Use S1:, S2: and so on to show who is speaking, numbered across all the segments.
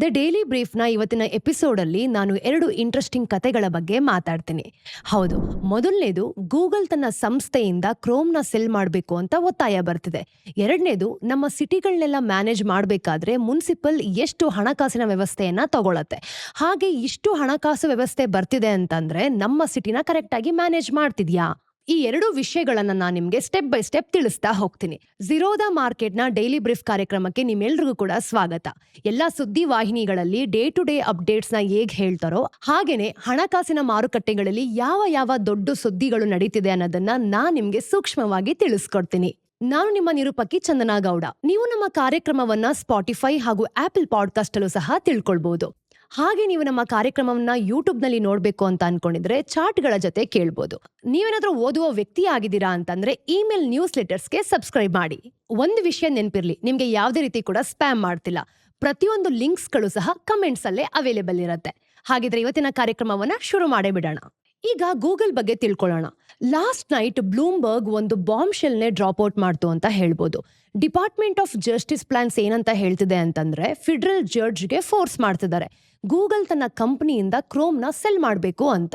S1: The daily ಬ್ರೀಫ್ನ ಇವತ್ತಿನ ಎಪಿಸೋಡಲ್ಲಿ ನಾನು ಎರಡು ಇಂಟ್ರೆಸ್ಟಿಂಗ್ ಕತೆಗಳ ಬಗ್ಗೆ ಮಾತಾಡ್ತೀನಿ. ಹೌದು, ಮೊದಲನೇದು ಗೂಗಲ್ ತನ್ನ ಸಂಸ್ಥೆಯಿಂದ ಕ್ರೋಮ್ನ ಸೆಲ್ ಮಾಡಬೇಕು ಅಂತ ಒತ್ತಾಯ ಬರ್ತಿದೆ. ಎರಡನೇದು ನಮ್ಮ ಸಿಟಿಗಳನ್ನೆಲ್ಲ ಮ್ಯಾನೇಜ್ ಮಾಡಬೇಕಾದ್ರೆ ಮುನ್ಸಿಪಲ್ ಎಷ್ಟು ಹಣಕಾಸಿನ ವ್ಯವಸ್ಥೆಯನ್ನ ತಗೊಳತ್ತೆ. ಹಾಗೆ ಇಷ್ಟು ಹಣಕಾಸು ವ್ಯವಸ್ಥೆ ಬರ್ತಿದೆ ಅಂತಂದ್ರೆ ನಮ್ಮ ಸಿಟಿನ ಕರೆಕ್ಟಾಗಿ ಮ್ಯಾನೇಜ್ ಮಾಡ್ತಿದ್ಯಾ? ಈ ಎರಡು ವಿಷಯಗಳನ್ನು ನಾನು ನಿಮ್ಗೆ ಸ್ಟೆಪ್ ಬೈ ಸ್ಟೆಪ್ ತಿಳಿಸ್ತಾ ಹೋಗ್ತೀನಿ. ಝಿರೋದಾ ಮಾರ್ಕೆಟ್ನ ಡೈಲಿ ಬ್ರೀಫ್ ಕಾರ್ಯಕ್ರಮಕ್ಕೆ ನಿಮ್ಮೆಲ್ರಿಗೂ ಕೂಡ ಸ್ವಾಗತ. ಎಲ್ಲಾ ಸುದ್ದಿ ವಾಹಿನಿಗಳಲ್ಲಿ ಡೇ ಟು ಡೇ ಅಪ್ಡೇಟ್ಸ್ನ ಹೇಗ್ ಹೇಳ್ತಾರೋ ಹಾಗೇನೆ ಹಣಕಾಸಿನ ಮಾರುಕಟ್ಟೆಗಳಲ್ಲಿ ಯಾವ ಯಾವ ದೊಡ್ಡ ಸುದ್ದಿಗಳು ನಡೀತಿದೆ ಅನ್ನೋದನ್ನ ನಾನು ನಿಮ್ಗೆ ಸೂಕ್ಷ್ಮವಾಗಿ ತಿಳಿಸ್ಕೊಡ್ತೀನಿ. ನಾನು ನಿಮ್ಮ ನಿರೂಪಕಿ ಚಂದನಾ ಗೌಡ. ನೀವು ನಮ್ಮ ಕಾರ್ಯಕ್ರಮವನ್ನ ಸ್ಪಾಟಿಫೈ ಹಾಗೂ ಆಪಲ್ ಪಾಡ್ಕಾಸ್ಟ್ ಅಲ್ಲೂ ಸಹ ತಿಳ್ಕೊಳ್ಬಹುದು ಹಾಗೆ ನೀವು ನಮ್ಮ ಕಾರ್ಯಕ್ರಮವನ್ನ ಯೂಟ್ಯೂಬ್ನಲ್ಲಿ ನೋಡ್ಬೇಕು ಅಂತ ಅನ್ಕೊಂಡಿದ್ರೆ ಚಾರ್ಟ್ಗಳ ಜೊತೆ ಕೇಳ್ಬೋದು. ನೀವೇನಾದ್ರೂ ಓದುವ ವ್ಯಕ್ತಿ ಆಗಿದ್ದೀರಾ ಅಂತಂದ್ರೆ ಇಮೇಲ್ ನ್ಯೂಸ್ ಲೆಟರ್ಸ್ಗೆ ಸಬ್ಸ್ಕ್ರೈಬ್ ಮಾಡಿ. ಒಂದು ವಿಷಯ ನೆನ್ಪಿರ್ಲಿ, ನಿಮ್ಗೆ ಯಾವುದೇ ರೀತಿ ಕೂಡ ಸ್ಪ್ಯಾಮ್ ಮಾಡ್ತಿಲ್ಲ. ಪ್ರತಿಯೊಂದು ಲಿಂಕ್ಸ್ಗಳು ಸಹ ಕಮೆಂಟ್ಸ್ ಅಲ್ಲೇ ಅವೈಲೇಬಲ್ ಇರುತ್ತೆ. ಹಾಗಿದ್ರೆ ಇವತ್ತಿನ ಕಾರ್ಯಕ್ರಮವನ್ನ ಶುರು ಮಾಡೇ ಬಿಡೋಣ. ಈಗ ಗೂಗಲ್ ಬಗ್ಗೆ ತಿಳ್ಕೊಳ್ಳೋಣ. ಲಾಸ್ಟ್ ನೈಟ್ ಬ್ಲೂಮ್ಬರ್ಗ್ ಒಂದು ಬಾಂಬ್ ಶೆಲ್ನೇ ಡ್ರಾಪ್ ಔಟ್ ಮಾಡ್ತು ಅಂತ ಹೇಳ್ಬೋದು. ಡಿಪಾರ್ಟ್ಮೆಂಟ್ ಆಫ್ ಜಸ್ಟಿಸ್ ಪ್ಲಾನ್ಸ್ ಏನಂತ ಹೇಳ್ತಿದೆ ಅಂತಂದ್ರೆ ಫೆಡರಲ್ ಜಡ್ಜ್ಗೆ ಫೋರ್ಸ್ ಮಾಡ್ತಿದ್ದಾರೆ. ಗೂಗಲ್ ತನ್ನ ಕಂಪ್ನಿಯಿಂದ ಕ್ರೋಮ್ನ ಸೆಲ್ ಮಾಡಬೇಕು ಅಂತ.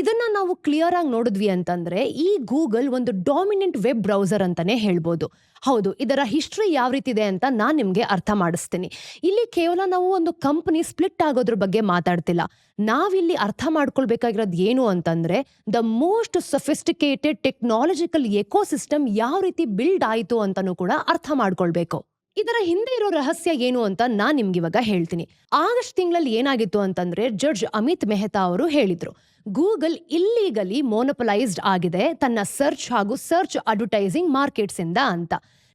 S1: ಇದನ್ನ ನಾವು ಕ್ಲಿಯರ್ ಆಗಿ ನೋಡಿದ್ವಿ ಅಂತಂದ್ರೆ ಈ ಗೂಗಲ್ ಒಂದು ಡಾಮಿನೆಂಟ್ ವೆಬ್ ಬ್ರೌಸರ್ ಅಂತಾನೆ ಹೇಳ್ಬೋದು. ಹೌದು, ಇದರ ಹಿಸ್ಟ್ರಿ ಯಾವ ರೀತಿ ಇದೆ ಅಂತ ನಾನು ನಿಮಗೆ ಅರ್ಥ ಮಾಡಿಸ್ತೀನಿ. ಇಲ್ಲಿ ಕೇವಲ ನಾವು ಒಂದು ಕಂಪನಿ ಸ್ಪ್ಲಿಟ್ ಆಗೋದ್ರ ಬಗ್ಗೆ ಮಾತಾಡ್ತಿಲ್ಲ. ನಾವಿಲ್ಲಿ ಅರ್ಥ ಮಾಡ್ಕೊಳ್ಬೇಕಾಗಿರೋದು ಏನು ಅಂತಂದ್ರೆ the most sophisticated technological ecosystem ಯಾವ ರೀತಿ ಬಿಲ್ಡ್ ಆಯಿತು ಅಂತಾನೂ ಕೂಡ ಅರ್ಥ ಮಾಡ್ಕೊಳ್ಬೇಕು. ಇದರ ಹಿಂದೆ ಇರೋ ರಹಸ್ಯ ಏನು ಅಂತ ನಾ ನಿಮ್ಗೆ ಇವಾಗ ಹೇಳ್ತೀನಿ. ಆಗಸ್ಟ್ ತಿಂಗಳಲ್ಲಿ ಏನಾಗಿತ್ತು ಅಂತಂದ್ರೆ, ಜಡ್ಜ್ ಅಮಿತ್ ಮೆಹ್ತಾ ಅವರು ಹೇಳಿದ್ರು, ಗೂಗಲ್ ಇಲ್ಲೀಗಲಿ ಮೋನಪಲೈಸ್ಡ್ ಆಗಿದೆ, ತನ್ನ ಸರ್ಚ್ ಹಾಗೂ ಸರ್ಚ್ ಅಡ್ವರ್ಟೈಸಿಂಗ್ ಮಾರ್ಕೆಟ್ಸ್ ಇಂದ ಅಂತ.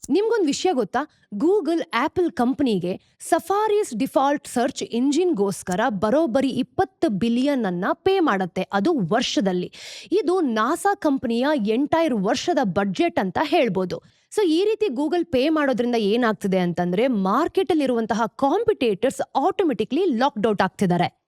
S1: ನಿಮ್ಗೊಂದು ವಿಷಯ ಗೊತ್ತಾ? ಗೂಗಲ್ ಆಪಲ್ ಕಂಪನಿಗೆ ಸಫಾರೀಸ್ ಡಿಫಾಲ್ಟ್ ಸರ್ಚ್ ಇಂಜಿನ್ಗೋಸ್ಕರ ಬರೋಬ್ಬರಿ ಇಪ್ಪತ್ತು ಬಿಲಿಯನ್ ಅನ್ನ ಪೇ ಮಾಡುತ್ತೆ, ಅದು ವರ್ಷದಲ್ಲಿ. ಇದು ನಾಸಾ ಕಂಪನಿಯ ಎಂಟೈರ್ ವರ್ಷದ ಬಡ್ಜೆಟ್ ಅಂತ ಹೇಳ್ಬೋದು. ಸೊ, ಈ ರೀತಿ ಗೂಗಲ್ ಪೇ ಮಾಡೋದ್ರಿಂದ ಏನಾಗ್ತಿದೆ ಅಂತಂದ್ರೆ ಮಾರ್ಕೆಟ್ ಅಲ್ಲಿ ಇರುವಂತಹ ಕಾಂಪಿಟೇಟರ್ಸ್ ಆಟೋಮೆಟಿಕ್ಲಿ ಲಾಕ್ಡೌಟ್ ಆಗ್ತಿದ್ದಾರೆ.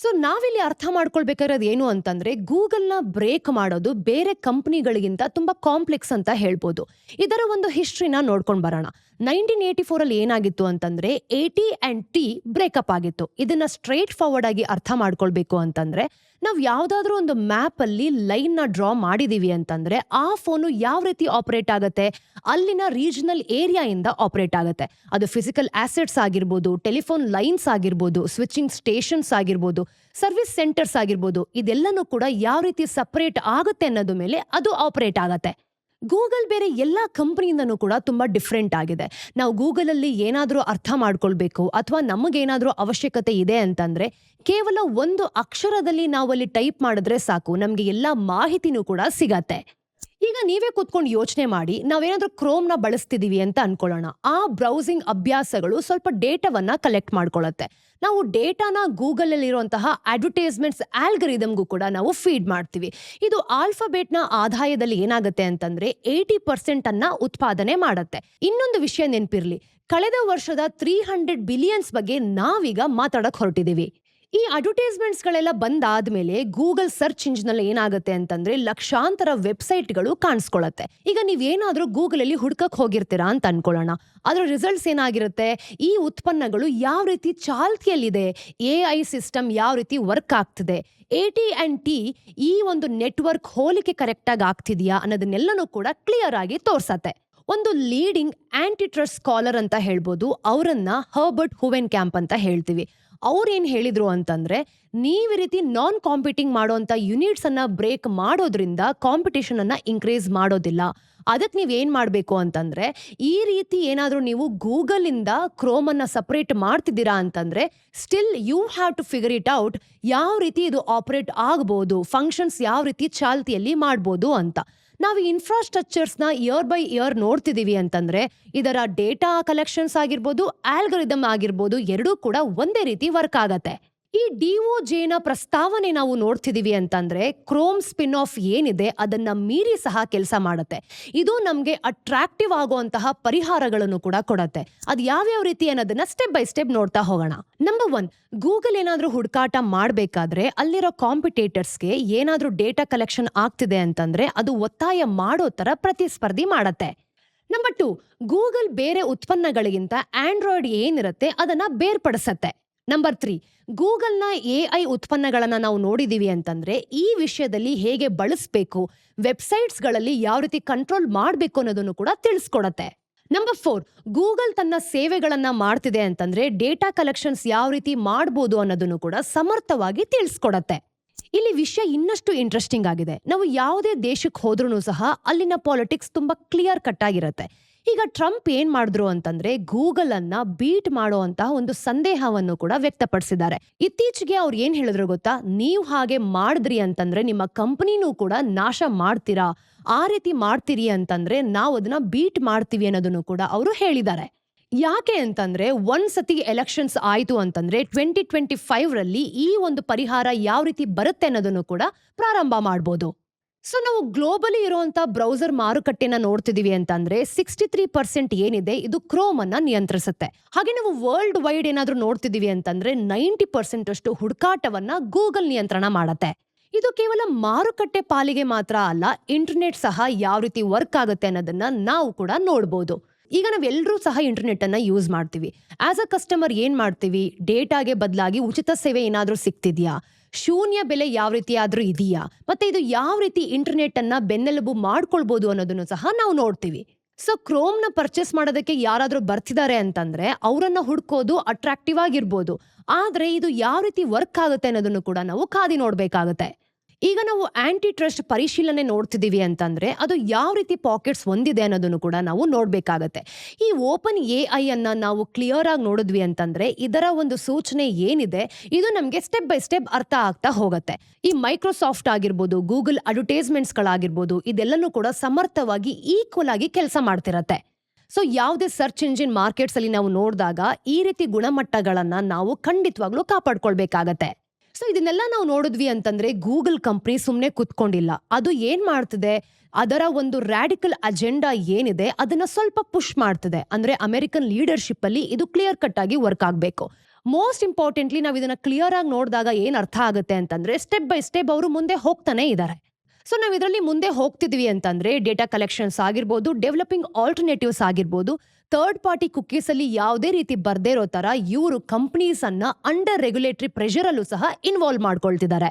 S1: ಸೊ ನಾವಿಲ್ಲಿ ಅರ್ಥ ಮಾಡ್ಕೊಳ್ಬೇಕಾಗಿರೋದು ಏನು ಅಂತಂದ್ರೆ, ಗೂಗಲ್ನ ಬ್ರೇಕ್ ಮಾಡೋದು ಬೇರೆ ಕಂಪ್ನಿಗಳಿಗಿಂತ ತುಂಬಾ ಕಾಂಪ್ಲೆಕ್ಸ್ ಅಂತ ಹೇಳ್ಬೋದು. ಇದರ ಒಂದು ಹಿಸ್ಟ್ರಿನ ನೋಡ್ಕೊಂಡ್ ಬರೋಣ. ನೈನ್ಟೀನ್ ಏಯ್ಟಿ ಫೋರ್ ಅಲ್ಲಿ ಏನಾಗಿತ್ತು ಅಂತಂದ್ರೆ ಟಿ ಅಂಡ್ ಟಿ ಬ್ರೇಕಪ್ ಆಗಿತ್ತು. ಇದನ್ನ ಸ್ಟ್ರೇಟ್ ಫಾರ್ವರ್ಡ್ ಆಗಿ ಅರ್ಥ ಮಾಡ್ಕೊಳ್ಬೇಕು ಅಂತಂದ್ರೆ ನಾವು ಯಾವ್ದಾದ್ರೂ ಒಂದು ಮ್ಯಾಪ್ ಅಲ್ಲಿ ಲೈನ್ನ ಡ್ರಾ ಮಾಡಿದೀವಿ ಅಂತಂದ್ರೆ ಆ ಫೋನು ಯಾವ ರೀತಿ ಆಪರೇಟ್ ಆಗತ್ತೆ? ಅಲ್ಲಿನ ರೀಜನಲ್ ಏರಿಯಾ ಇಂದ ಆಪರೇಟ್ ಆಗತ್ತೆ. ಅದು ಫಿಸಿಕಲ್ ಆಸೆಟ್ಸ್ ಆಗಿರ್ಬೋದು ಟೆಲಿಫೋನ್ ಲೈನ್ಸ್ ಆಗಿರ್ಬೋದು ಸ್ವಿಚಿಂಗ್ ಸ್ಟೇಷನ್ಸ್ ಆಗಿರ್ಬೋದು ಸರ್ವಿಸ್ ಸೆಂಟರ್ಸ್ ಆಗಿರ್ಬೋದು, ಇದೆಲ್ಲನೂ ಕೂಡ ಯಾವ ರೀತಿ ಸಪರೇಟ್ ಆಗುತ್ತೆ ಅನ್ನೋದು ಮೇಲೆ ಅದು ಆಪರೇಟ್ ಆಗತ್ತೆ. ಗೂಗಲ್ ಬೇರೆ ಎಲ್ಲಾ ಕಂಪ್ನಿಯಿಂದನೂ ಕೂಡ ತುಂಬಾ ಡಿಫ್ರೆಂಟ್ ಆಗಿದೆ. ನಾವು ಗೂಗಲ್ ಅಲ್ಲಿ ಏನಾದ್ರೂ ಅರ್ಥ ಮಾಡ್ಕೊಳ್ಬೇಕು ಅಥವಾ ನಮಗೇನಾದರೂ ಅವಶ್ಯಕತೆ ಇದೆ ಅಂತಂದ್ರೆ ಕೇವಲ ಒಂದು ಅಕ್ಷರದಲ್ಲಿ ನಾವು ಅಲ್ಲಿ ಟೈಪ್ ಮಾಡಿದ್ರೆ ಸಾಕು. ನಮ್ಗೆ ಎಲ್ಲಾ ಮಾಹಿತಿನೂ ಕೂಡ ಸಿಗತ್ತೆ. ಈಗ ನೀವೇ ಕೂತ್ಕೊಂಡು ಯೋಚನೆ ಮಾಡಿ, ನಾವೇನಾದ್ರೂ ಕ್ರೋಮ್ನ ಬಳಸ್ತಿದೀವಿ ಅಂತ ಅನ್ಕೊಳ್ಳೋಣ. ಆ ಬ್ರೌಸಿಂಗ್ ಅಭ್ಯಾಸಗಳು ಸ್ವಲ್ಪ ಡೇಟಾವನ್ನ ಕಲೆಕ್ಟ್ ಮಾಡ್ಕೊಳ್ಳುತ್ತೆ ನಾವು ಡೇಟಾನ ಗೂಗಲ್ ಅಲ್ಲಿರುವಂತಹ ಅಡ್ವರ್ಟೈಸ್ಮೆಂಟ್ಸ್ ಆಲ್ಗರಿದಮ್ಗೂ ಕೂಡ ನಾವು ಫೀಡ್ ಮಾಡ್ತೀವಿ. ಇದು ಆಲ್ಫಾಬೇಟ್ನ ಆದಾಯದಲ್ಲಿ ಏನಾಗುತ್ತೆ ಅಂತಂದ್ರೆ ಏಯ್ಟಿ ಪರ್ಸೆಂಟ್ ಅನ್ನ ಉತ್ಪಾದನೆ ಮಾಡುತ್ತೆ. ಇನ್ನೊಂದು ವಿಷಯ ನೆನ್ಪಿರ್ಲಿ. ಕಳೆದ ವರ್ಷದ ತ್ರೀ ಹಂಡ್ರೆಡ್ ಬಿಲಿಯನ್ಸ್ ಬಗ್ಗೆ ನಾವೀಗ ಮಾತಾಡಕ್ ಹೊರಟಿದೀವಿ. ಈ ಅಡ್ವರ್ಟೈಸ್ಮೆಂಟ್ಸ್ ಗಳೆಲ್ಲ ಬಂದಾದ್ಮೇಲೆ ಗೂಗಲ್ ಸರ್ಚ್ ಇಂಜಿನ್ ಅಲ್ಲಿ ಏನಾಗುತ್ತೆ ಅಂತಂದ್ರೆ ಲಕ್ಷಾಂತರ ವೆಬ್ಸೈಟ್ಗಳು ಕಾಣಿಸ್ಕೊಳತ್ತೆ. ಈಗ ನೀವೇನಾದರೂ ಗೂಗಲ್ ಅಲ್ಲಿ ಹುಡ್ಕಕ್ ಹೋಗಿರ್ತೀರಾ ಅಂತ ಅನ್ಕೊಳ್ಳೋಣ. ಅದರ ರಿಸಲ್ಟ್ಸ್ ಏನಾಗಿರುತ್ತೆ? ಈ ಉತ್ಪನ್ನಗಳು ಯಾವ ರೀತಿ ಚಾಲ್ತಿಯಲ್ಲಿದೆ? ಎ ಐ ಸಿಸ್ಟಮ್ ಯಾವ ರೀತಿ ವರ್ಕ್ ಆಗ್ತಿದೆ? ಎ ಟಿ ಆ್ಯಂಡ್ ಟಿ ಈ ಒಂದು ನೆಟ್ವರ್ಕ್ ಹೋಲಿಕೆ ಕರೆಕ್ಟಾಗಿ ಆಗ್ತಿದ್ಯಾ ಅನ್ನೋದನ್ನೆಲ್ಲನೂ ಕೂಡ ಕ್ಲಿಯರ್ ಆಗಿ ತೋರ್ಸತ್ತೆ. ಒಂದು ಲೀಡಿಂಗ್ ಆಂಟಿಟ್ರಸ್ ಸ್ಕಾಲರ್ ಅಂತ ಹೇಳ್ಬೋದು. ಅವರನ್ನ ಹರ್ಬರ್ಟ್ ಹುವೆನ್ ಕ್ಯಾಂಪ್ ಅಂತ ಹೇಳ್ತೀವಿ. ಅವ್ರೇನ್ ಹೇಳಿದ್ರು ಅಂತಂದ್ರೆ, ನೀವು ಈ ರೀತಿ ನಾನ್ ಕಾಂಪಿಟಿಂಗ್ ಮಾಡೋಂಥ ಯೂನಿಟ್ಸ್ ಬ್ರೇಕ್ ಮಾಡೋದ್ರಿಂದ ಕಾಂಪಿಟೇಷನ್ ಅನ್ನ ಇನ್ಕ್ರೀಸ್ ಮಾಡೋದಿಲ್ಲ. ಅದಕ್ಕೆ ನೀವು ಏನು ಮಾಡಬೇಕು ಅಂತಂದ್ರೆ, ಈ ರೀತಿ ಏನಾದರೂ ನೀವು ಗೂಗಲ್ ಇಂದ ಕ್ರೋಮ್ ಸಪರೇಟ್ ಮಾಡ್ತಿದ್ದೀರಾ ಅಂತಂದ್ರೆ still you have to figure it out ಯಾವ ರೀತಿ ಇದು ಆಪರೇಟ್ ಆಗ್ಬೋದು ಫಂಕ್ಷನ್ಸ್ ಯಾವ ರೀತಿ ಚಾಲ್ತಿಯಲ್ಲಿ ಮಾಡ್ಬೋದು ಅಂತ. ನಾವು ಇನ್ಫ್ರಾಸ್ಟ್ರಕ್ಚರ್ಸ್ನ ಇಯರ್ ಬೈ ಇಯರ್ ನೋಡ್ತಿದೀವಿ ಅಂತಂದ್ರೆ ಇದರ ಡೇಟಾ ಕಲೆಕ್ಷನ್ಸ್ ಆಗಿರ್ಬೋದು ಆಲ್ಗರಿದಮ್ ಆಗಿರ್ಬೋದು, ಎರಡೂ ಕೂಡ ಒಂದೇ ರೀತಿ ವರ್ಕ್ ಆಗತ್ತೆ. ಈ ಡಿಒಜೆನ ಪ್ರಸ್ತಾವನೆ ನಾವು ನೋಡ್ತಿದೀವಿ ಅಂತಂದ್ರೆ ಕ್ರೋಮ್ ಸ್ಪಿನ್ ಆಫ್ ಏನಿದೆ ಅದನ್ನ ಮೀರಿ ಸಹ ಕೆಲಸ ಮಾಡುತ್ತೆ. ಇದು ನಮ್ಗೆ ಅಟ್ರಾಕ್ಟಿವ್ ಆಗುವಂತಹ ಪರಿಹಾರಗಳನ್ನು ಕೂಡ ಕೊಡತ್ತೆ. ಅದು ಯಾವ್ಯಾವ ರೀತಿ ಅನ್ನೋದನ್ನ ಸ್ಟೆಪ್ ಬೈ ಸ್ಟೆಪ್ ನೋಡ್ತಾ ಹೋಗೋಣ. ನಂಬರ್ ಒನ್ ಗೂಗಲ್ ಏನಾದ್ರೂ ಹುಡುಕಾಟ ಮಾಡಬೇಕಾದ್ರೆ ಅಲ್ಲಿರೋ ಕಾಂಪಿಟೇಟರ್ಸ್ಗೆ ಏನಾದ್ರೂ ಡೇಟಾ ಕಲೆಕ್ಷನ್ ಆಗ್ತಿದೆ ಅಂತಂದ್ರೆ ಅದು ಒತ್ತಾಯ ಮಾಡೋ ತರ ಪ್ರತಿಸ್ಪರ್ಧಿ ಮಾಡತ್ತೆ. ನಂಬರ್ ಟು ಗೂಗಲ್ ಬೇರೆ ಉತ್ಪನ್ನಗಳಿಗಿಂತ ಆಂಡ್ರಾಯ್ಡ್ ಏನಿರುತ್ತೆ ಅದನ್ನ ಬೇರ್ಪಡಿಸತ್ತೆ. ನಂಬರ್ ತ್ರೀ ಗೂಗಲ್ನ ಎ ಐ ಉತ್ಪನ್ನಗಳನ್ನು ನಾವು ನೋಡಿದೀವಿ ಅಂತಂದ್ರೆ ಈ ವಿಷಯದಲ್ಲಿ ಹೇಗೆ ಬಳಸಬೇಕು ವೆಬ್ಸೈಟ್ಸ್ಗಳಲ್ಲಿ ಯಾವ ರೀತಿ ಕಂಟ್ರೋಲ್ ಮಾಡಬೇಕು ಅನ್ನೋದನ್ನು ಕೂಡ ತಿಳಿಸ್ಕೊಡತ್ತೆ. ನಂಬರ್ ಫೋರ್ ಗೂಗಲ್ ತನ್ನ ಸೇವೆಗಳನ್ನು ಮಾಡ್ತಿದೆ ಅಂತಂದ್ರೆ ಡೇಟಾ ಕಲೆಕ್ಷನ್ಸ್ ಯಾವ ರೀತಿ ಮಾಡ್ಬೋದು ಅನ್ನೋದನ್ನು ಕೂಡ ಸಮರ್ಥವಾಗಿ ತಿಳಿಸ್ಕೊಡತ್ತೆ. ಇಲ್ಲಿ ವಿಷಯ ಇನ್ನಷ್ಟು ಇಂಟ್ರೆಸ್ಟಿಂಗ್ ಆಗಿದೆ. ನಾವು ಯಾವುದೇ ದೇಶಕ್ಕೆ ಹೋದ್ರೂ ಸಹ ಅಲ್ಲಿನ ಪಾಲಿಟಿಕ್ಸ್ ತುಂಬಾ ಕ್ಲಿಯರ್ ಕಟ್ ಆಗಿರುತ್ತೆ. ಈಗ ಟ್ರಂಪ್ ಏನ್ ಮಾಡಿದ್ರು ಅಂತಂದ್ರೆ ಗೂಗಲ್ ಅನ್ನ ಬೀಟ್ ಮಾಡುವಂತಹ ಒಂದು ಸಂದೇಹವನ್ನು ಕೂಡ ವ್ಯಕ್ತಪಡಿಸಿದ್ದಾರೆ. ಇತ್ತೀಚೆಗೆ ಅವ್ರು ಏನ್ ಹೇಳಿದ್ರು ಗೊತ್ತಾ? ನೀವು ಹಾಗೆ ಮಾಡಿದ್ರಿ ಅಂತಂದ್ರೆ ನಿಮ್ಮ ಕಂಪನಿನೂ ಕೂಡ ನಾಶ ಮಾಡ್ತೀರಾ? ಆ ರೀತಿ ಮಾಡ್ತೀರಿ ಅಂತಂದ್ರೆ ನಾವು ಅದನ್ನ ಬೀಟ್ ಮಾಡ್ತೀವಿ ಅನ್ನೋದನ್ನು ಕೂಡ ಅವರು ಹೇಳಿದ್ದಾರೆ. ಯಾಕೆ ಅಂತಂದ್ರೆ ಒಂದ್ಸತಿ ಎಲೆಕ್ಷನ್ಸ್ ಆಯ್ತು ಅಂತಂದ್ರೆ ಟ್ವೆಂಟಿ ಟ್ವೆಂಟಿ ಫೈವ್ ರಲ್ಲಿ ಈ ಒಂದು ಪರಿಹಾರ ಯಾವ ರೀತಿ ಬರುತ್ತೆ ಅನ್ನೋದನ್ನು ಕೂಡ ಪ್ರಾರಂಭ ಮಾಡ್ಬೋದು. ಸೊ ನಾವು ಗ್ಲೋಬಲಿ ಇರುವಂತ ಬ್ರೌಸರ್ ಮಾರುಕಟ್ಟೆನ ನೋಡ್ತಿದೀವಿ ಅಂತಂದ್ರೆ ಸಿಕ್ಸ್ಟಿ ತ್ರೀ ಪರ್ಸೆಂಟ್ ಏನಿದೆ, ಇದು ಕ್ರೋಮ್ ಅನ್ನ ನಿಯಂತ್ರಿಸುತ್ತೆ. ಹಾಗೆ ನಾವು ವರ್ಲ್ಡ್ ವೈಡ್ ಏನಾದ್ರೂ ನೋಡ್ತಿದೀವಿ ಅಂತಂದ್ರೆ ನೈಂಟಿ ಪರ್ಸೆಂಟ್ ಅಷ್ಟು ಹುಡುಕಾಟವನ್ನ ಗೂಗಲ್ ನಿಯಂತ್ರಣ ಮಾಡತ್ತೆ. ಇದು ಕೇವಲ ಮಾರುಕಟ್ಟೆ ಪಾಲಿಗೆ ಮಾತ್ರ ಅಲ್ಲ ಇಂಟರ್ನೆಟ್ ಸಹ ಯಾವ ರೀತಿ ವರ್ಕ್ ಆಗುತ್ತೆ ಅನ್ನೋದನ್ನ ನಾವು ಕೂಡ ನೋಡ್ಬೋದು. ಈಗ ನಾವೆಲ್ಲರೂ ಸಹ ಇಂಟರ್ನೆಟ್ ಅನ್ನ ಯೂಸ್ ಮಾಡ್ತೀವಿ. ಆಸ್ ಅ ಕಸ್ಟಮರ್ ಏನ್ ಮಾಡ್ತೀವಿ? ಡೇಟಾಗೆ ಬದಲಾಗಿ ಉಚಿತ ಸೇವೆ ಏನಾದ್ರೂ ಸಿಗ್ತಿದ್ಯಾ? ಶೂನ್ಯ ಬೆಲೆ ಯಾವ ರೀತಿ ಆದ್ರೂ ಇದೆಯಾ? ಮತ್ತೆ ಇದು ಯಾವ ರೀತಿ ಇಂಟರ್ನೆಟ್ ಅನ್ನ ಬೆನ್ನೆಲುಬು ಮಾಡ್ಕೊಳ್ಬಹುದು ಅನ್ನೋದನ್ನು ಸಹ ನಾವು ನೋಡ್ತೀವಿ. ಸೊ ಕ್ರೋಮ್ನ ಪರ್ಚೇಸ್ ಮಾಡೋದಕ್ಕೆ ಯಾರಾದರೂ ಬರ್ತಿದ್ದಾರೆ ಅಂತಂದ್ರೆ ಅವರನ್ನು ಹುಡ್ಕೋದು ಅಟ್ರಾಕ್ಟಿವ್ ಆಗಿರ್ಬೋದು. ಆದ್ರೆ ಇದು ಯಾವ ರೀತಿ ವರ್ಕ್ ಆಗುತ್ತೆ ಅನ್ನೋದನ್ನು ಕೂಡ ನಾವು ಕಾದಿ ನೋಡ್ಬೇಕಾಗತ್ತೆ. ಈಗ ನಾವು ಆಂಟಿ ಟ್ರಸ್ಟ್ ಪರಿಶೀಲನೆ ನೋಡ್ತಿದ್ದೀವಿ ಅಂತಂದ್ರೆ ಅದು ಯಾವ ರೀತಿ ಪಾಕೆಟ್ಸ್ ಹೊಂದಿದೆ ಅನ್ನೋದನ್ನು ಕೂಡ ನಾವು ನೋಡಬೇಕಾಗತ್ತೆ. ಈ ಓಪನ್ ಎ ಐ ಅನ್ನ ನಾವು ಕ್ಲಿಯರ್ ಆಗಿ ನೋಡಿದ್ವಿ ಅಂತಂದ್ರೆ ಇದರ ಒಂದು ಸೂಚನೆ ಏನಿದೆ, ಇದು ನಮಗೆ ಸ್ಟೆಪ್ ಬೈ ಸ್ಟೆಪ್ ಅರ್ಥ ಆಗ್ತಾ ಹೋಗುತ್ತೆ. ಈ ಮೈಕ್ರೋಸಾಫ್ಟ್ ಆಗಿರ್ಬೋದು ಗೂಗಲ್ ಅಡ್ವರ್ಟೈಸ್ಮೆಂಟ್ಸ್ಗಳಾಗಿರ್ಬೋದು ಇದೆಲ್ಲನೂ ಕೂಡ ಸಮರ್ಥವಾಗಿ ಈಕ್ವಲ್ ಆಗಿ ಕೆಲಸ ಮಾಡ್ತಿರತ್ತೆ. ಸೊ ಯಾವುದೇ ಸರ್ಚ್ ಇಂಜಿನ್ ಮಾರ್ಕೆಟ್ಸ್ ಅಲ್ಲಿ ನಾವು ನೋಡಿದಾಗ ಈ ರೀತಿ ಗುಣಮಟ್ಟಗಳನ್ನ ನಾವು ಖಂಡಿತವಾಗ್ಲೂ ಕಾಪಾಡ್ಕೊಳ್ಬೇಕಾಗತ್ತೆ. ಸೊ ಇದನ್ನೆಲ್ಲ ನಾವು ನೋಡಿದ್ವಿ ಅಂತಂದ್ರೆ ಗೂಗಲ್ ಕಂಪ್ನಿ ಸುಮ್ಮನೆ ಕುತ್ಕೊಂಡಿಲ್ಲ. ಅದು ಏನ್ ಮಾಡ್ತಿದೆ? ಅದರ ಒಂದು ರ್ಯಾಡಿಕಲ್ ಅಜೆಂಡಾ ಏನಿದೆ? ಅದನ್ನ ಸ್ವಲ್ಪ ಪುಷ್ ಮಾಡ್ತದೆ. ಅಂದ್ರೆ ಅಮೆರಿಕನ್ ಲೀಡರ್ಶಿಪ್ ಅಲ್ಲಿ ಇದು ಕ್ಲಿಯರ್ ಕಟ್ ಆಗಿ ವರ್ಕ್ ಆಗಬೇಕು. ಮೋಸ್ಟ್ ಇಂಪಾರ್ಟೆಂಟ್ಲಿ ನಾವು ಇದನ್ನ ಕ್ಲಿಯರ್ ಆಗಿ ನೋಡಿದಾಗ ಏನ್ ಅರ್ಥ ಆಗುತ್ತೆ ಅಂತಂದ್ರೆ ಸ್ಟೆಪ್ ಬೈ ಸ್ಟೆಪ್ ಅವರು ಮುಂದೆ ಹೋಗ್ತಾನೆ ಇದ್ದಾರೆ ಸೊ ನಾವು ಇದರಲ್ಲಿ ಮುಂದೆ ಹೋಗ್ತಿದ್ವಿ ಅಂತಂದ್ರೆ ಡೇಟಾ ಕಲೆಕ್ಷನ್ಸ್ ಆಗಿರ್ಬೋದು ಡೆವಲಪಿಂಗ್ ಆಲ್ಟರ್ನೇಟಿವ್ಸ್ ಆಗಿರ್ಬೋದು ಥರ್ಡ್ ಪಾರ್ಟಿ ಕುಕ್ಕೀಸ್ ಅಲ್ಲಿ ಯಾವುದೇ ರೀತಿ ಬರ್ದೇ ಇರೋ ತರ ಇವರು ಕಂಪನೀಸ್ ಅನ್ನ ಅಂಡರ್ ರೆಗ್ಯುಲೇಟರಿ ಪ್ರೆಷರ್ ಅಲ್ಲೂ ಸಹ ಇನ್ವಾಲ್ವ್ ಮಾಡ್ಕೊಳ್ತಿದ್ದಾರೆ.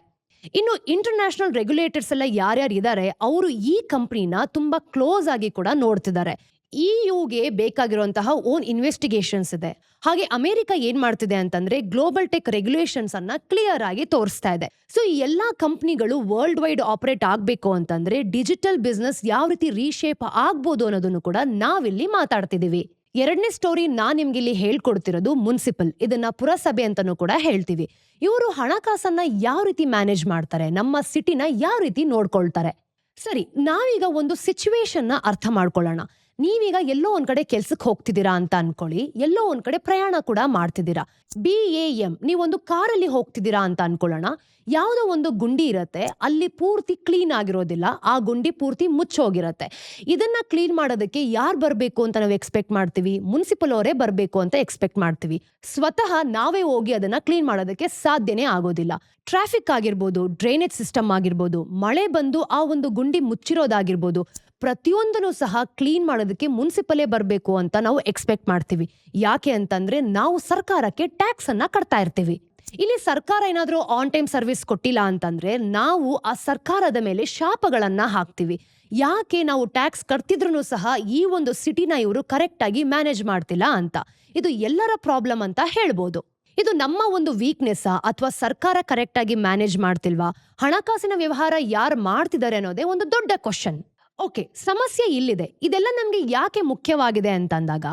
S1: ಇನ್ನು ಇಂಟರ್ನ್ಯಾಷನಲ್ ರೆಗ್ಯುಲೇಟರ್ಸ್ ಎಲ್ಲ ಯಾರ್ಯಾರು ಇದ್ದಾರೆ ಅವರು ಈ ಕಂಪ್ನಿನ ತುಂಬಾ ಕ್ಲೋಸ್ ಆಗಿ ಕೂಡ ನೋಡ್ತಿದ್ದಾರೆ. ಇ ಯುಗೆ ಬೇಕಾಗಿರುವಂತಹ ಓನ್ ಇನ್ವೆಸ್ಟಿಗೇಷನ್ಸ್ ಇದೆ. ಹಾಗೆ ಅಮೆರಿಕ ಏನ್ ಮಾಡ್ತಿದೆ ಅಂತಂದ್ರೆ ಗ್ಲೋಬಲ್ ಟೆಕ್ ರೆಗ್ಯುಲೇಷನ್ಸ್ ಅನ್ನ ಕ್ಲಿಯರ್ ಆಗಿ ತೋರಿಸ್ತಾ ಇದೆ. ಸೊ ಈ ಎಲ್ಲಾ ಕಂಪ್ನಿಗಳು ವರ್ಲ್ಡ್ ವೈಡ್ ಆಪರೇಟ್ ಆಗ್ಬೇಕು ಅಂತಂದ್ರೆ ಡಿಜಿಟಲ್ ಬಿಸ್ನೆಸ್ ಯಾವ ರೀತಿ ರೀಶೇಪ್ ಆಗ್ಬೋದು ಅನ್ನೋದನ್ನು ಕೂಡ ನಾವಿಲ್ಲಿ ಮಾತಾಡ್ತಿದೀವಿ ಎರಡನೇ ಸ್ಟೋರಿ ನಾನ್ ನಿಮ್ಗೆ ಇಲ್ಲಿ ಹೇಳ್ಕೊಡ್ತಿರೋದು ಮುನ್ಸಿಪಲ್ ಇದನ್ನ ಪುರಸಭೆ ಅಂತಾನೂ ಕೂಡ ಹೇಳ್ತೀವಿ. ಇವರು ಹಣಕಾಸನ್ನ ಯಾವ ರೀತಿ ಮ್ಯಾನೇಜ್ ಮಾಡ್ತಾರೆ, ನಮ್ಮ ಸಿಟಿನ ಯಾವ ರೀತಿ ನೋಡ್ಕೊಳ್ತಾರೆ? ಸರಿ, ನಾವೀಗ ಒಂದು ಸಿಚುವೇಶನ್ನ ಅರ್ಥ ಮಾಡ್ಕೊಳ್ಳೋಣ. ನೀವೀಗ ಎಲ್ಲೋ ಒಂದ್ ಕಡೆ ಕೆಲ್ಸಕ್ಕೆ ಹೋಗ್ತಿದ್ದೀರಾ ಅಂತ ಅನ್ಕೊಳ್ಳಿ. ಎಲ್ಲೋ ಒಂದ್ ಕಡೆ ಪ್ರಯಾಣ ಕೂಡ ಮಾಡ್ತಿದ್ದೀರಾ. ಬಿ ಎ ಎಂ ನೀವೊಂದು ಕಾರಲ್ಲಿ ಹೋಗ್ತಿದ್ದೀರಾ ಅಂತ ಅನ್ಕೊಳ್ಳೋಣ. ಯಾವುದೋ ಒಂದು ಗುಂಡಿ ಇರುತ್ತೆ, ಅಲ್ಲಿ ಪೂರ್ತಿ ಕ್ಲೀನ್ ಆಗಿರೋದಿಲ್ಲ, ಆ ಗುಂಡಿ ಪೂರ್ತಿ ಮುಚ್ಚೋಗಿರತ್ತೆ ಇದನ್ನ ಕ್ಲೀನ್ ಮಾಡೋದಕ್ಕೆ ಯಾರು ಬರಬೇಕು ಅಂತ ನಾವು ಎಕ್ಸ್ಪೆಕ್ಟ್ ಮಾಡ್ತೀವಿ? ಮುನ್ಸಿಪಲ್ ಅವರೇ ಬರಬೇಕು ಅಂತ ಎಕ್ಸ್ಪೆಕ್ಟ್ ಮಾಡ್ತೀವಿ. ಸ್ವತಃ ನಾವೇ ಹೋಗಿ ಅದನ್ನ ಕ್ಲೀನ್ ಮಾಡೋದಕ್ಕೆ ಸಾಧ್ಯನೇ ಆಗೋದಿಲ್ಲ. ಟ್ರಾಫಿಕ್ ಆಗಿರ್ಬೋದು, ಡ್ರೈನೇಜ್ ಸಿಸ್ಟಮ್ ಆಗಿರ್ಬೋದು, ಮಳೆ ಬಂದು ಆ ಒಂದು ಗುಂಡಿ ಮುಚ್ಚಿರೋದಾಗಿರ್ಬೋದು ಪ್ರತಿಯೊಂದನ್ನು ಸಹ ಕ್ಲೀನ್ ಮಾಡೋದಕ್ಕೆ ಮುನ್ಸಿಪಲೇ ಬರಬೇಕು ಅಂತ ನಾವು ಎಕ್ಸ್ಪೆಕ್ಟ್ ಮಾಡ್ತೀವಿ. ಯಾಕೆ ಅಂತಂದ್ರೆ ನಾವು ಸರ್ಕಾರಕ್ಕೆ ಟ್ಯಾಕ್ಸ್ ಅನ್ನ ಕಟ್ತಾ ಇರ್ತೀವಿ. ಇಲ್ಲಿ ಸರ್ಕಾರ ಏನಾದರೂ ಆನ್ ಟೈಮ್ ಸರ್ವಿಸ್ ಕೊಟ್ಟಿಲ್ಲ ಅಂತಂದ್ರೆ ನಾವು ಆ ಸರ್ಕಾರದ ಮೇಲೆ ಶಾಪಗಳನ್ನ ಹಾಕ್ತಿವಿ. ಯಾಕೆ ನಾವು ಟ್ಯಾಕ್ಸ್ ಕಟ್ತಿದ್ರು ಸಹ ಈ ಒಂದು ಸಿಟಿನ ಇವರು ಕರೆಕ್ಟ್ ಆಗಿ ಮ್ಯಾನೇಜ್ ಮಾಡ್ತಿಲ್ಲ ಅಂತ. ಇದು ಎಲ್ಲರ ಪ್ರಾಬ್ಲಮ್ ಅಂತ ಹೇಳ್ಬೋದು. ಇದು ನಮ್ಮ ಒಂದು ವೀಕ್ನೆಸ್ ಅಥವಾ ಸರ್ಕಾರ ಕರೆಕ್ಟ್ ಆಗಿ ಮ್ಯಾನೇಜ್ ಮಾಡ್ತಿಲ್ವಾ? ಹಣಕಾಸಿನ ವ್ಯವಹಾರ ಯಾರು ಮಾಡ್ತಿದ್ದಾರೆ ಅನ್ನೋದೇ ಒಂದು ದೊಡ್ಡ ಕ್ವಶನ್ ಓಕೆ, ಸಮಸ್ಯೆ ಇಲ್ಲಿದೆ. ಇದೆಲ್ಲ ನಮಗೆ ಯಾಕೆ ಮುಖ್ಯವಾಗಿದೆ ಅಂತಂದಾಗ,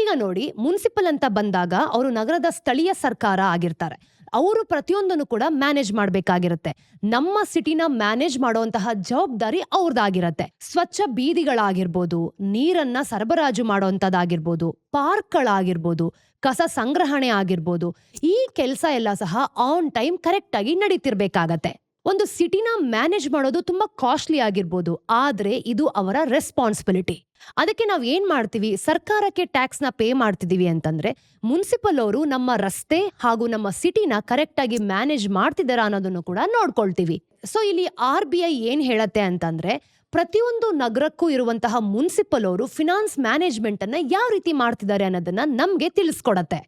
S1: ಈಗ ನೋಡಿ ಮುನ್ಸಿಪಲ್ ಅಂತ ಬಂದಾಗ ಅವರು ನಗರದ ಸ್ಥಳೀಯ ಸರ್ಕಾರ ಆಗಿರ್ತಾರೆ. ಅವರು ಪ್ರತಿಯೊಂದನ್ನು ಕೂಡ ಮ್ಯಾನೇಜ್ ಮಾಡಬೇಕಾಗಿರುತ್ತೆ. ನಮ್ಮ ಸಿಟಿನ ಮ್ಯಾನೇಜ್ ಮಾಡುವಂತಹ ಜವಾಬ್ದಾರಿ ಅವ್ರದ್ದಾಗಿರತ್ತೆ ಸ್ವಚ್ಛ ಬೀದಿಗಳಾಗಿರ್ಬೋದು, ನೀರನ್ನ ಸರಬರಾಜು ಮಾಡುವಂಥದ್ದಾಗಿರ್ಬೋದು ಪಾರ್ಕ್ಗಳಾಗಿರ್ಬೋದು, ಕಸ ಸಂಗ್ರಹಣೆ ಆಗಿರ್ಬೋದು, ಈ ಕೆಲಸ ಎಲ್ಲ ಸಹ ಆನ್ ಟೈಮ್ ಕರೆಕ್ಟಾಗಿ ನಡೀತಿರ್ಬೇಕಾಗತ್ತೆ. ಒಂದು ಸಿಟಿನ ಮ್ಯಾನೇಜ್ ಮಾಡೋದು ತುಂಬಾ ಕಾಸ್ಟ್ಲಿ ಆಗಿರ್ಬೋದು, ಆದ್ರೆ ಇದು ಅವರ ರೆಸ್ಪಾನ್ಸಿಬಿಲಿಟಿ ಅದಕ್ಕೆ ನಾವು ಏನ್ ಮಾಡ್ತೀವಿ, ಸರ್ಕಾರಕ್ಕೆ ಟ್ಯಾಕ್ಸ್ನ ಪೇ ಮಾಡ್ತಿದೀವಿ ಅಂತಂದ್ರೆ ಮುನ್ಸಿಪಲ್ ಅವರು ನಮ್ಮ ರಸ್ತೆ ಹಾಗೂ ನಮ್ಮ ಸಿಟಿನ ಕರೆಕ್ಟ್ ಆಗಿ ಮ್ಯಾನೇಜ್ ಮಾಡ್ತಿದಾರ ಅನ್ನೋದನ್ನು ಕೂಡ ನೋಡ್ಕೊಳ್ತೀವಿ. ಸೊ ಇಲ್ಲಿ ಆರ್ ಬಿ ಐ ಏನ್ ಹೇಳತ್ತೆ ಅಂತಂದ್ರೆ, ಪ್ರತಿಯೊಂದು ನಗರಕ್ಕೂ ಇರುವಂತಹ ಮುನ್ಸಿಪಲ್ ಅವರು ಫಿನಾನ್ಸ್ ಮ್ಯಾನೇಜ್ಮೆಂಟ್ ಅನ್ನ ಯಾವ ರೀತಿ ಮಾಡ್ತಿದ್ದಾರೆ ಅನ್ನೋದನ್ನ ನಮ್ಗೆ ತಿಳಿಸ್ಕೊಡತ್ತೆ.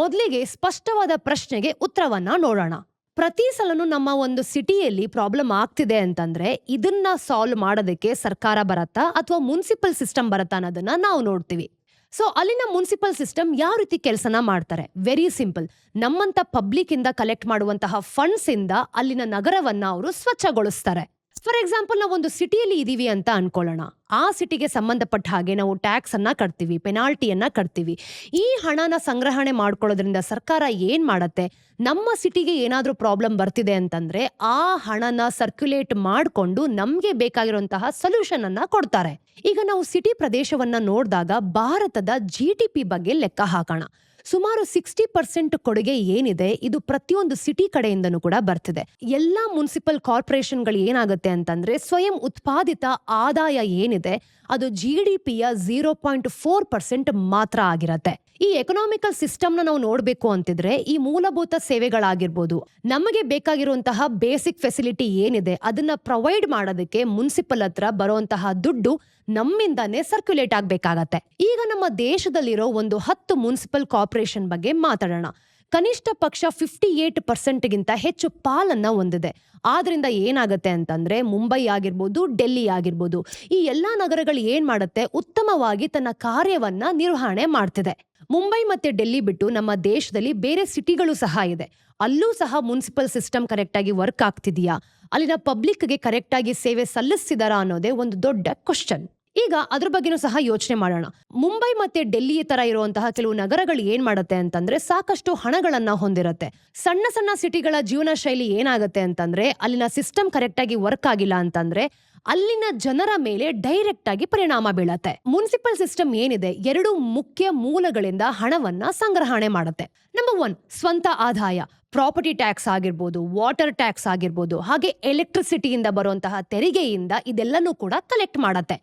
S1: ಮೊದಲಿಗೆ ಸ್ಪಷ್ಟವಾದ ಪ್ರಶ್ನೆಗೆ ಉತ್ತರವನ್ನ ನೋಡೋಣ. ಪ್ರತಿ ಸಲನೂ ನಮ್ಮ ಒಂದು ಸಿಟಿಯಲ್ಲಿ ಪ್ರಾಬ್ಲಮ್ ಆಗ್ತಿದೆ ಅಂತಂದ್ರೆ ಇದನ್ನ ಸಾಲ್ವ್ ಮಾಡೋದಕ್ಕೆ ಸರ್ಕಾರ ಬರತ್ತಾ ಅಥವಾ ಮುನ್ಸಿಪಲ್ ಸಿಸ್ಟಮ್ ಬರತ್ತಾ ಅನ್ನೋದನ್ನ ನಾವು ನೋಡ್ತೀವಿ. ಸೊ ಅಲ್ಲಿನ ಮುನ್ಸಿಪಲ್ ಸಿಸ್ಟಮ್ ಯಾವ ರೀತಿ ಕೆಲಸನ ಮಾಡ್ತಾರೆ? ವೆರಿ ಸಿಂಪಲ್ ನಮ್ಮಂತ ಪಬ್ಲಿಕ್ ಇಂದ ಕಲೆಕ್ಟ್ ಮಾಡುವಂತಹ ಫಂಡ್ಸ್ ಇಂದ ಅಲ್ಲಿನ ನಗರವನ್ನ ಅವರು ಸ್ವಚ್ಛಗೊಳಿಸ್ತಾರೆ. ಫಾರ್ ಎಕ್ಸಾಂಪಲ್ ನಾವು ಒಂದು ಸಿಟಿಯಲ್ಲಿ ಇದೀವಿ ಅಂತ ಅನ್ಕೊಳ್ಳೋಣ. ಆ ಸಿಟಿಗೆ ಸಂಬಂಧಪಟ್ಟ ಹಾಗೆ ನಾವು ಟ್ಯಾಕ್ಸ್ ಅನ್ನ ಕಟ್ತೀವಿ ಪೆನಾಲ್ಟಿಯನ್ನ ಕಟ್ತೀವಿ. ಈ ಹಣನ ಸಂಗ್ರಹಣೆ ಮಾಡ್ಕೊಳ್ಳೋದ್ರಿಂದ ಸರ್ಕಾರ ಏನ್ ಮಾಡತ್ತೆ? ನಮ್ಮ ಸಿಟಿಗೆ ಏನಾದ್ರೂ ಪ್ರಾಬ್ಲಮ್ ಬರ್ತಿದೆ ಅಂತಂದ್ರೆ ಆ ಹಣನ ಸರ್ಕ್ಯುಲೇಟ್ ಮಾಡಿಕೊಂಡು ನಮ್ಗೆ ಬೇಕಾಗಿರುವಂತಹ ಸೊಲ್ಯೂಷನ್ ಅನ್ನ ಕೊಡ್ತಾರೆ. ಈಗ ನಾವು ಸಿಟಿ ಪ್ರದೇಶವನ್ನ ನೋಡಿದಾಗ ಭಾರತದ ಜಿ ಬಗ್ಗೆ ಲೆಕ್ಕ ಹಾಕೋಣ. ಸುಮಾರು ಸಿಕ್ಸ್ಟಿ ಪರ್ಸೆಂಟ್ ಕೊಡುಗೆ ಏನಿದೆ, ಇದು ಪ್ರತಿಯೊಂದು ಸಿಟಿ ಕಡೆಯಿಂದನೂ ಕೂಡ ಬರ್ತಿದೆ. ಎಲ್ಲಾ ಮುನ್ಸಿಪಲ್ ಕಾರ್ಪೊರೇಷನ್ಗಳು ಏನಾಗುತ್ತೆ ಅಂತಂದ್ರೆ, ಸ್ವಯಂ ಉತ್ಪಾದಿತ ಆದಾಯ ಏನಿದೆ, ಅದು ಜಿ ಡಿ ಪಿಯ ಝೀರೋ ಪಾಯಿಂಟ್ ಫೋರ್ ಪರ್ಸೆಂಟ್ ಮಾತ್ರ ಆಗಿರತ್ತೆ. ಈ ಎಕನಾಮಿಕಲ್ ಸಿಸ್ಟಮ್ನ ನಾವು ನೋಡಬೇಕು ಅಂತಿದ್ರೆ, ಈ ಮೂಲಭೂತ ಸೇವೆಗಳಾಗಿರ್ಬೋದು, ನಮಗೆ ಬೇಕಾಗಿರುವಂತಹ ಬೇಸಿಕ್ ಫೆಸಿಲಿಟಿ ಏನಿದೆ, ಅದನ್ನ ಪ್ರೊವೈಡ್ ಮಾಡೋದಕ್ಕೆ ಮುನ್ಸಿಪಲ್ ಹತ್ರ ಬರುವಂತಹ ದುಡ್ಡು ನಮ್ಮಿಂದಾನೇ ಸರ್ಕ್ಯುಲೇಟ್ ಆಗ್ಬೇಕಾಗತ್ತೆ. ಈಗ ನಮ್ಮ ದೇಶದಲ್ಲಿರೋ ಒಂದು ಹತ್ತು ಮುನ್ಸಿಪಲ್ ಕಾರ್ಪೊರೇಷನ್ ಬಗ್ಗೆ ಮಾತಾಡೋಣ. ಕನಿಷ್ಠ ಪಕ್ಷ ಫಿಫ್ಟಿ ಏಟ್ ಪರ್ಸೆಂಟ್ಗಿಂತ ಹೆಚ್ಚು ಪಾಲನ್ನ ಹೊಂದಿದೆ. ಆದ್ರಿಂದ ಏನಾಗುತ್ತೆ ಅಂತಂದ್ರೆ ಮುಂಬೈ ಆಗಿರ್ಬೋದು, ಡೆಲ್ಲಿ ಆಗಿರ್ಬೋದು, ಈ ಎಲ್ಲಾ ನಗರಗಳು ಏನ್ ಮಾಡುತ್ತೆ? ಉತ್ತಮವಾಗಿ ತನ್ನ ಕಾರ್ಯವನ್ನ ನಿರ್ವಹಣೆ ಮಾಡ್ತಿದೆ. ಮುಂಬೈ ಮತ್ತೆ ಡೆಲ್ಲಿ ಬಿಟ್ಟು ನಮ್ಮ ದೇಶದಲ್ಲಿ ಬೇರೆ ಸಿಟಿಗಳು ಸಹ ಇದೆ. ಅಲ್ಲೂ ಸಹ ಮುನ್ಸಿಪಲ್ ಸಿಸ್ಟಮ್ ಕರೆಕ್ಟ್ ಆಗಿ ವರ್ಕ್ ಆಗ್ತಿದೆಯಾ? ಅಲ್ಲಿನ ಪಬ್ಲಿಕ್ಗೆ ಕರೆಕ್ಟಾಗಿ ಸೇವೆ ಸಲ್ಲಿಸ್ತಿದಾರಾ ಅನ್ನೋದೇ ಒಂದು ದೊಡ್ಡ ಕ್ವಶನ್ ಈಗ ಅದ್ರ ಬಗ್ಗೆನೂ ಸಹ ಯೋಚನೆ ಮಾಡೋಣ. ಮುಂಬೈ ಮತ್ತೆ ಡೆಲ್ಲಿ ತರ ಇರುವಂತಹ ಕೆಲವು ನಗರಗಳು ಏನ್ ಮಾಡುತ್ತೆ ಅಂತಂದ್ರೆ ಸಾಕಷ್ಟು ಹಣಗಳನ್ನ ಹೊಂದಿರುತ್ತೆ. ಸಣ್ಣ ಸಣ್ಣ ಸಿಟಿಗಳ ಜೀವನ ಶೈಲಿ ಏನಾಗುತ್ತೆ ಅಂತಂದ್ರೆ ಅಲ್ಲಿನ ಸಿಸ್ಟಮ್ ಕರೆಕ್ಟ್ ಆಗಿ ವರ್ಕ್ ಆಗಿಲ್ಲ ಅಂತಂದ್ರೆ ಅಲ್ಲಿನ ಜನರ ಮೇಲೆ ಡೈರೆಕ್ಟ್ ಆಗಿ ಪರಿಣಾಮ ಬೀಳತ್ತೆ. ಮುನ್ಸಿಪಲ್ ಸಿಸ್ಟಮ್ ಏನಿದೆ ಎರಡು ಮುಖ್ಯ ಮೂಲಗಳಿಂದ ಹಣವನ್ನ ಸಂಗ್ರಹಣೆ ಮಾಡುತ್ತೆ. ನಂಬರ್ ಒನ್ ಸ್ವಂತ ಆದಾಯ. ಪ್ರಾಪರ್ಟಿ ಟ್ಯಾಕ್ಸ್ ಆಗಿರ್ಬೋದು ವಾಟರ್ ಟ್ಯಾಕ್ಸ್ ಆಗಿರ್ಬೋದು, ಹಾಗೆ ಎಲೆಕ್ಟ್ರಿಸಿಟಿಯಿಂದ ಬರುವಂತಹ ತೆರಿಗೆಯಿಂದ ಇದೆಲ್ಲನೂ ಕೂಡ ಕಲೆಕ್ಟ್ ಮಾಡತ್ತೆ.